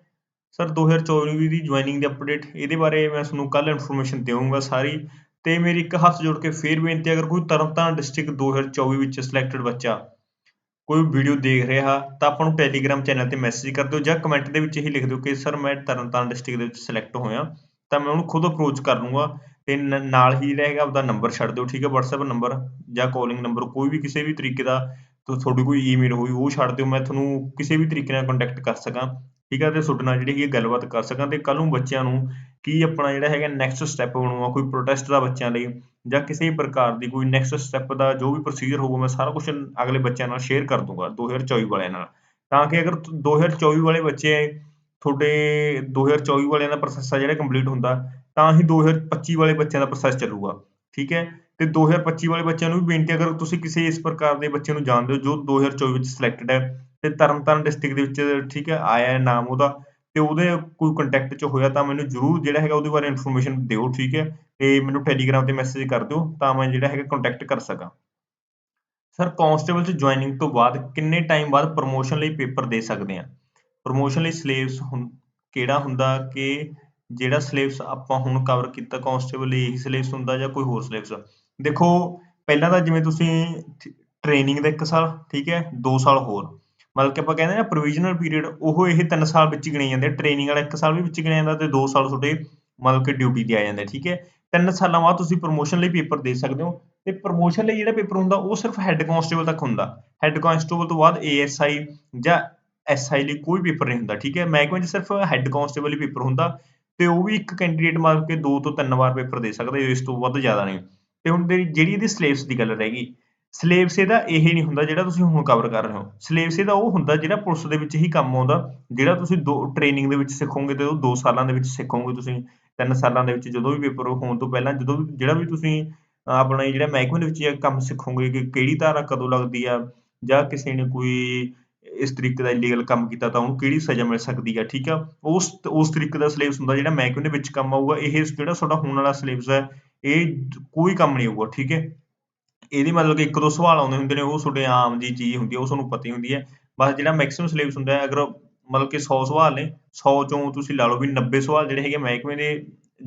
ਸਰ 2024 ਦੀ ਜੁਆਇਨਿੰਗ ਦੀ ਅਪਡੇਟ ਇਹਦੇ ਬਾਰੇ ਮੈਂ ਤੁਹਾਨੂੰ ਕੱਲ ਇਨਫੋਰਮੇਸ਼ਨ ਦੇਵਾਂਗਾ ਸਾਰੀ। ਤੇ ਮੇਰੀ ਇੱਕ ਹੱਥ ਜੋੜ ਕੇ ਫੇਰ ਬੇਨਤੀ ਅਗਰ ਕੋਈ ਤਰਨਤਾਰਨ ਡਿਸਟ੍ਰਿਕਟ 2024 ਵਿੱਚ ਸਿਲੈਕਟਡ ਬੱਚਾ, ਕੋਈ ਵੀਡੀਓ ਦੇਖ ਰਿਹਾ, ਤਾਂ ਆਪਾਂ ਨੂੰ ਟੈਲੀਗ੍ਰਾਮ ਚੈਨਲ ਤੇ ਮੈਸੇਜ ਕਰ ਦਿਓ ਜਾਂ ਕਮੈਂਟ ਦੇ ਵਿੱਚ ਹੀ ਲਿਖ ਦਿਓ ਕਿ ਸਰ ਮੈਂ ਤਰਨਤਾਰਨ ਡਿਸਟ੍ਰਿਕਟ ਦੇ ਵਿੱਚ ਸਿਲੈਕਟ ਹੋਇਆ। ਤਾਂ ਮੈਂ ਉਹਨੂੰ ਖੁਦ ਅਪਰੋਚ ਕਰ ਲੂੰਗਾ। ਤੇ ਨਾਲ ਹੀ ਰਹੇਗਾ, ਆਪਦਾ ਨੰਬਰ ਛੱਡ ਦਿਓ, ਠੀਕ ਹੈ, WhatsApp ਨੰਬਰ ਜਾਂ ਕਾਲਿੰਗ ਨੰਬਰ ਕੋਈ ਵੀ ਕਿਸੇ ਵੀ ਤਰੀਕੇ ਦਾ ਤੁਹਾਡੀ ਕੋਈ ਈਮੇਲ ਹੋਈ, ਉਹ ਛੱਡ ਦਿਓ, ਮੈਂ ਤੁਹਾਨੂੰ ਕਿਸੇ ਵੀ ਤਰੀਕੇ ਨਾਲ ਕੰਟੈਕਟ ਕਰ ਸਕਾਂ, ਠੀਕ ਹੈ, ਤੇ ਤੁਹਾਡੇ ਨਾਲ ਜਿਹੜੀ ਹੈਗੀ ਗੱਲਬਾਤ ਕਰ ਸਕਾਂ, ਤੇ ਕੱਲ ਨੂੰ ਬੱਚਿਆਂ ਨੂੰ ਕੀ ਆਪਣਾ ਜਿਹੜਾ ਹੈਗਾ ਨੈਕਸਟ ਸਟੈਪ ਬਣੂਗਾ ਕੋਈ ਪ੍ਰੋਟੈਸਟ ਦਾ ਬੱਚਿਆਂ ਲਈ ਜਾਂ ਕਿਸੇ ਵੀ ਪ੍ਰਕਾਰ ਦੀ ਕੋਈ ਨੈਕਸਟ ਸਟੈਪ ਦਾ ਜੋ ਵੀ ਪ੍ਰੋਸੀਜਰ ਹੋਊਗਾ, ਮੈਂ ਸਾਰਾ ਕੁਝ ਅਗਲੇ ਬੱਚਿਆਂ ਨਾਲ ਸ਼ੇਅਰ ਕਰ ਦੂੰਗਾ 2024 ਵਾਲਿਆਂ ਨਾਲ, ਤਾਂ ਕਿ ਅਗਰ 2024 ਵਾਲੇ ਬੱਚੇ ਤੁਹਾਡੇ 2024 ਵਾਲਿਆਂ ਦਾ ਪ੍ਰੋਸੈਸ ਆ ਜਿਹੜਾ ਕੰਪਲੀਟ ਹੁੰਦਾ ਤਾਂ ਹੀ 2025 ਵਾਲੇ ਬੱਚਿਆਂ ਦਾ ਪ੍ਰੋਸੈਸ ਚੱਲੂਗਾ, ਠੀਕ ਹੈ? ਤੇ 2025 ਵਾਲੇ ਬੱਚਿਆਂ ਨੂੰ ਵੀ ਬੇਨਤੀ ਅਗਰ ਤੁਸੀਂ ਕਿਸੇ ਇਸ ਪ੍ਰਕਾਰ ਦੇ ਬੱਚੇ ਨੂੰ ਜਾਣਦੇ ਹੋ ਜੋ 2024 ਵਿੱਚ ਸਿਲੈਕਟਡ ਹੈ, ਤੇ ਤਰਨਤਾਰਨ ਡਿਸਟ੍ਰਿਕਟ ਦੇ ਵਿੱਚ, ਠੀਕ ਹੈ, ਆਇਆ ਹੈ ਨਾਮ ਉਹਦਾ, ਤੇ ਉਹਦੇ ਕੋਈ ਕੰਟੈਕਟ 'ਚ ਹੋਇਆ ਤਾਂ ਮੈਨੂੰ ਜਰੂਰ ਜਿਹੜਾ ਹੈਗਾ ਉਹਦੇ ਬਾਰੇ ਇਨਫੋਰਮੇਸ਼ਨ ਦਿਓ, ਠੀਕ ਹੈ? ਤੇ ਮੈਨੂੰ ਟੈਲੀਗ੍ਰਾਮ ਤੇ ਮੈਸੇਜ ਕਰ ਦਿਓ, ਤਾਂ ਮੈਂ ਜਿਹੜਾ ਹੈਗਾ ਕੰਟੈਕਟ ਕਰ ਸਕਾਂ। ਸਰ ਕਾਂਸਟੇਬਲ 'ਚ ਜੁਆਇਨਿੰਗ ਤੋਂ ਬਾਅਦ ਕਿੰਨੇ ਟਾਈਮ ਬਾਅਦ ਪ੍ਰੋਮੋਸ਼ਨ ਲਈ ਪੇਪਰ ਦੇ ਸਕਦੇ ਆ ਪ੍ਰੋਮੋਸ਼ਨ ਲਈ ਸਿਲੇਬਸ ਕਿਹੜਾ ਹੁੰਦਾ ਕਿ ਜਿਹੜਾ ਸਿਲੇਬਸ ਆਪਾਂ ਹੁਣ ਕਵਰ ਕੀਤਾ ਕਾਂਸਟੇਬਲ ਲਈ, ਇਹੀ ਸਿਲੇਬਸ ਹੁੰਦਾ ਜਾਂ ਕੋਈ ਹੋਰ ਸਿਲੇਬਸ ਦੇਖੋ, ਪਹਿਲਾਂ ਤਾਂ ਜਿਵੇਂ ਤੁਸੀਂ ਟ੍ਰੇਨਿੰਗ ਦਾ 1 ਸਾਲ, ਠੀਕ ਹੈ 2 ਸਾਲ ਹੋਰ। ਮਤਲਬ ਕਿ ਆਪਾਂ ਕਹਿੰਦੇ ਨਾ ਪ੍ਰੋਵੀਜ਼ਨਲ ਪੀਰੀਅਡ ਉਹ ਇਹ 3 ਸਾਲ ਵਿੱਚ ਗਿਣੇ ਜਾਂਦੇ ਟ੍ਰੇਨਿੰਗ ਵਾਲਾ 1 ਸਾਲ ਵੀ ਵਿੱਚ ਗਿਣਿਆ ਜਾਂਦਾ ਤੇ 2 ਸਾਲ ਤੁਹਾਡੇ ਮਤਲਬ ਕਿ ਡਿਊਟੀ ਤੇ ਆ ਜਾਂਦੇ, ਠੀਕ ਹੈ? 3 ਸਾਲਾਂ ਬਾਅਦ ਤੁਸੀਂ ਪ੍ਰੋਮੋਸ਼ਨ ਲਈ ਪੇਪਰ ਦੇ ਸਕਦੇ ਹੋ। ਤੇ ਪ੍ਰੋਮੋਸ਼ਨ ਲਈ ਜਿਹੜਾ ਪੇਪਰ ਹੁੰਦਾ, ਉਹ ਸਿਰਫ ਹੈੱਡ ਕਾਂਸਟੇਬਲ ਤੱਕ ਹੁੰਦਾ। ਹੈੱਡ ਕਾਂਸਟੇਬਲ ਤੋਂ ਬਾਅਦ ਏਐਸਆਈ ਜਾਂ ਐਸਆਈ ਲਈ ਕੋਈ ਪੇਪਰ ਨਹੀਂ ਹੁੰਦਾ, ਠੀਕ ਹੈ? ਮਹਿਕਮੇ 'ਚ ਸਿਰਫ ਹੈੱਡ ਕਾਂਸਟੇਬਲ ਹੀ ਪੇਪਰ ਹੁੰਦਾ। ਤੇ ਉਹ ਵੀ ਇੱਕ ਕੈਂਡੀਡੇਟ ਮਾਰ ਕੇ ਦੋ ਤੋਂ ਤਿੰਨ ਵਾਰ ਪੇਪਰ ਦੇ ਸਕਦਾ ਇਸ ਤੋਂ ਵੱਧ ਜ਼ਿਆਦਾ ਨਹੀਂ। ਤੇ ਹੁਣ ਜਿਹੜੀ ਇਹਦੀ ਸਿਲੇਬਸ ਦੀ ਗੱਲ ਰਹਿ ਗਈ ਸਿਲੇਬਸ ਇਹਦਾ ਇਹ ਨਹੀਂ ਹੁੰਦਾ ਜਿਹੜਾ ਤੁਸੀਂ ਹੁਣ ਕਵਰ ਕਰ ਰਹੇ ਹੋ। ਸਿਲੇਬਸ ਇਹਦਾ ਉਹ ਹੁੰਦਾ ਜਿਹੜਾ ਪੁਲਿਸ ਦੇ ਵਿੱਚ ਹੀ ਕੰਮ ਆਉਂਦਾ, ਜਿਹੜਾ ਤੁਸੀਂ ਦੋ ਟ੍ਰੇਨਿੰਗ ਦੇ ਵਿੱਚ ਸਿੱਖੋਗੇ ਤੇ ਉਹ 2 ਸਾਲਾਂ ਦੇ ਵਿੱਚ ਸਿੱਖੋਗੇ ਤੁਸੀਂ। 3 ਸਾਲਾਂ ਦੇ ਵਿੱਚ ਜਦੋਂ ਵੀ ਪੇਪਰ ਹੋਣ ਤੋਂ ਪਹਿਲਾਂ, ਜਦੋਂ ਵੀ, ਜਿਹੜਾ ਵੀ ਤੁਸੀਂ ਆਪਣਾ ਜਿਹੜਾ ਮਹਿਕਮੇ ਦੇ ਵਿੱਚ ਕੰਮ ਸਿੱਖੋਗੇ ਕਿ ਕਿਹੜੀ ਧਾਰਾ ਕਦੋਂ ਲੱਗਦੀ ਆ, ਜਾਂ ਕਿਸੇ ਨੇ ਕੋਈ ਇਸ ਤਰੀਕੇ ਦਾ ਇਲੀਗਲ ਕੰਮ ਕੀਤਾ ਤਾਂ ਉਹਨੂੰ ਕਿਹੜੀ ਸਜ਼ਾ ਮਿਲ ਸਕਦੀ ਹੈ ਠੀਕ ਆ? ਉਸ ਉਸ ਤਰੀਕੇ ਦਾ ਸਿਲੇਬਸ ਹੁੰਦਾ ਜਿਹੜਾ ਮਹਿਕਮੇ ਦੇ ਵਿੱਚ ਕੰਮ ਆਊਗਾ, ਇਹ ਜਿਹੜਾ ਤੁਹਾਡਾ ਹੋਣ ਵਾਲਾ ਸਿਲੇਬਸ ਹੈ ਇਹ ਕੋਈ ਕੰਮ ਨਹੀਂ ਆਊਗਾ, ਠੀਕ ਹੈ ਇਹਦੇ ਮਤਲਬ ਕਿ ਇੱਕ ਦੋ ਸਵਾਲ ਆਉਂਦੇ ਹੁੰਦੇ ਨੇ, ਉਹ ਤੁਹਾਡੇ ਆਮ ਜੀ ਚੀਜ਼ ਹੁੰਦੀ ਹੈ ਉਹ ਤੁਹਾਨੂੰ ਪਤਾ ਹੀ ਹੁੰਦੀ ਹੈ ਬਸ ਜਿਹੜਾ ਮੈਕਸਿਮਮ ਸਿਲੇਬਸ ਹੁੰਦਾ ਹੈ ਅਗਰ ਮਤਲਬ ਕਿ 100 ਸਵਾਲ ਨੇ 100 ਚੋਂ ਤੁਸੀਂ ਲਾ ਲਓ ਵੀ 90 ਸਵਾਲ ਜਿਹੜੇ ਹੈਗੇ ਮਹਿਕਮੇ ਦੇ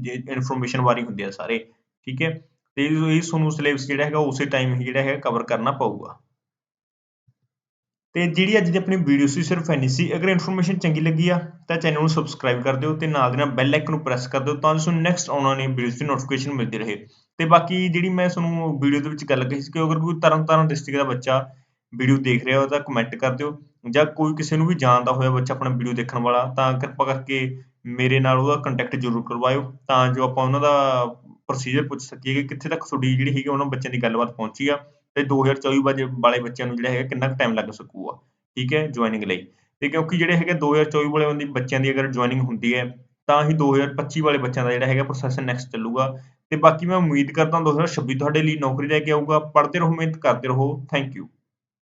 ਇਨਫੋਰਮੇਸ਼ਨ ਬਾਰੇ ਹੁੰਦੇ ਆ ਸਾਰੇ, ਠੀਕ ਹੈ ਤੇ ਇਹ ਤੁਹਾਨੂੰ ਸਿਲੇਬਸ ਜਿਹੜਾ ਹੈਗਾ, ਉਸੇ ਟਾਈਮ ਹੀ ਜਿਹੜਾ ਹੈਗਾ ਕਵਰ ਕਰਨਾ ਪਊਗਾ। ਤੇ ਜਿਹੜੀ ਅੱਜ ਦੀ ਆਪਣੀ ਵੀਡੀਓ ਸੀ ਸਿਰਫ ਇੰਨੀ ਸੀ। ਅਗਰ ਇਨਫੋਰਮੇਸ਼ਨ ਚੰਗੀ ਲੱਗੀ ਆ, ਤਾਂ ਚੈਨਲ ਨੂੰ ਸਬਸਕ੍ਰਾਈਬ ਕਰ ਦਿਓ ਤੇ ਨਾਲ ਦੇ ਨਾਲ ਬੈਲ ਆਈਕਨ ਨੂੰ ਪ੍ਰੈਸ ਕਰ ਦਿਓ ਤਾਂ ਜੋ ਤੁਹਾਨੂੰ ਨੈਕਸਟ ਆਉਣ ਵਾਲੀ ਵੀਡੀਓਜ਼ ਦੀ ਨੋਟੀਫਿਕੇਸ਼ਨ ਮਿਲਦੀ ਰਹੇ। ਤੇ ਬਾਕੀ ਜਿਹੜੀ ਮੈਂ ਤੁਹਾਨੂੰ ਵੀਡੀਓ ਦੇ ਵਿੱਚ ਗੱਲ ਕਹੀ ਸੀ ਕਿ ਅਗਰ ਕੋਈ ਤਰਨਤਾਰਨ ਡਿਸਟ੍ਰਿਕਟ ਦਾ ਬੱਚਾ ਵੀਡੀਓ ਦੇਖ ਰਿਹਾ ਹੋ ਤਾਂ ਕਮੈਂਟ ਕਰ ਦਿਓ। ਜਾਂ ਕੋਈ ਕਿਸੇ ਨੂੰ ਵੀ ਜਾਣਦਾ ਹੋਇਆ ਬੱਚਾ ਆਪਣਾ ਵੀਡੀਓ ਦੇਖਣ ਵਾਲਾ, ਤਾਂ ਕਿਰਪਾ ਕਰਕੇ ਮੇਰੇ ਨਾਲ ਉਹਦਾ ਕੰਟੈਕਟ ਜ਼ਰੂਰ ਕਰਵਾਇਓ, ਤਾਂ ਜੋ ਆਪਾਂ ਉਹਨਾਂ ਦਾ ਪ੍ਰੋਸੀਜਰ ਪੁੱਛ ਸਕੀਏ ਕਿ ਕਿੱਥੇ ਤੱਕ ਤੁਹਾਡੀ ਜਿਹੜੀ ਹੈਗੀ ਉਹਨਾਂ ਬੱਚਿਆਂ ਦੀ ਗੱਲਬਾਤ ਪਹੁੰਚੀ ਆ। ਤੇ 2024 ਵਜੇ ਵਾਲੇ ਬੱਚਿਆਂ ਨੂੰ ਜਿਹੜਾ ਹੈਗਾ ਕਿੰਨਾ ਕੁ ਟਾਈਮ ਲੱਗ ਸਕੂਗਾ, ਠੀਕ ਹੈ ਜੁਆਇਨਿੰਗ ਲਈ। ਤੇ ਕਿਉਂਕਿ ਜਿਹੜੇ ਹੈਗੇ 2024 ਵਾਲੇ ਦੀ ਬੱਚਿਆਂ ਦੀ ਅਗਰ ਜੁਆਇਨਿੰਗ ਹੁੰਦੀ ਹੈ, ਤਾਂ ਹੀ 2025 ਵਾਲੇ ਬੱਚਿਆਂ ਦਾ ਜਿਹੜਾ ਹੈਗਾ ਪ੍ਰੋਸੈਸ ਨੈਕਸਟ ਚੱਲੂਗਾ। ਤੇ ਬਾਕੀ ਮੈਂ ਉਮੀਦ ਕਰਦਾ 2026 ਤੁਹਾਡੇ ਲਈ ਨੌਕਰੀ ਲੈ ਕੇ ਆਊਗਾ। ਪੜ੍ਹਦੇ ਰਹੋ, ਮਿਹਨਤ ਕਰਦੇ ਰਹੋ। Thank you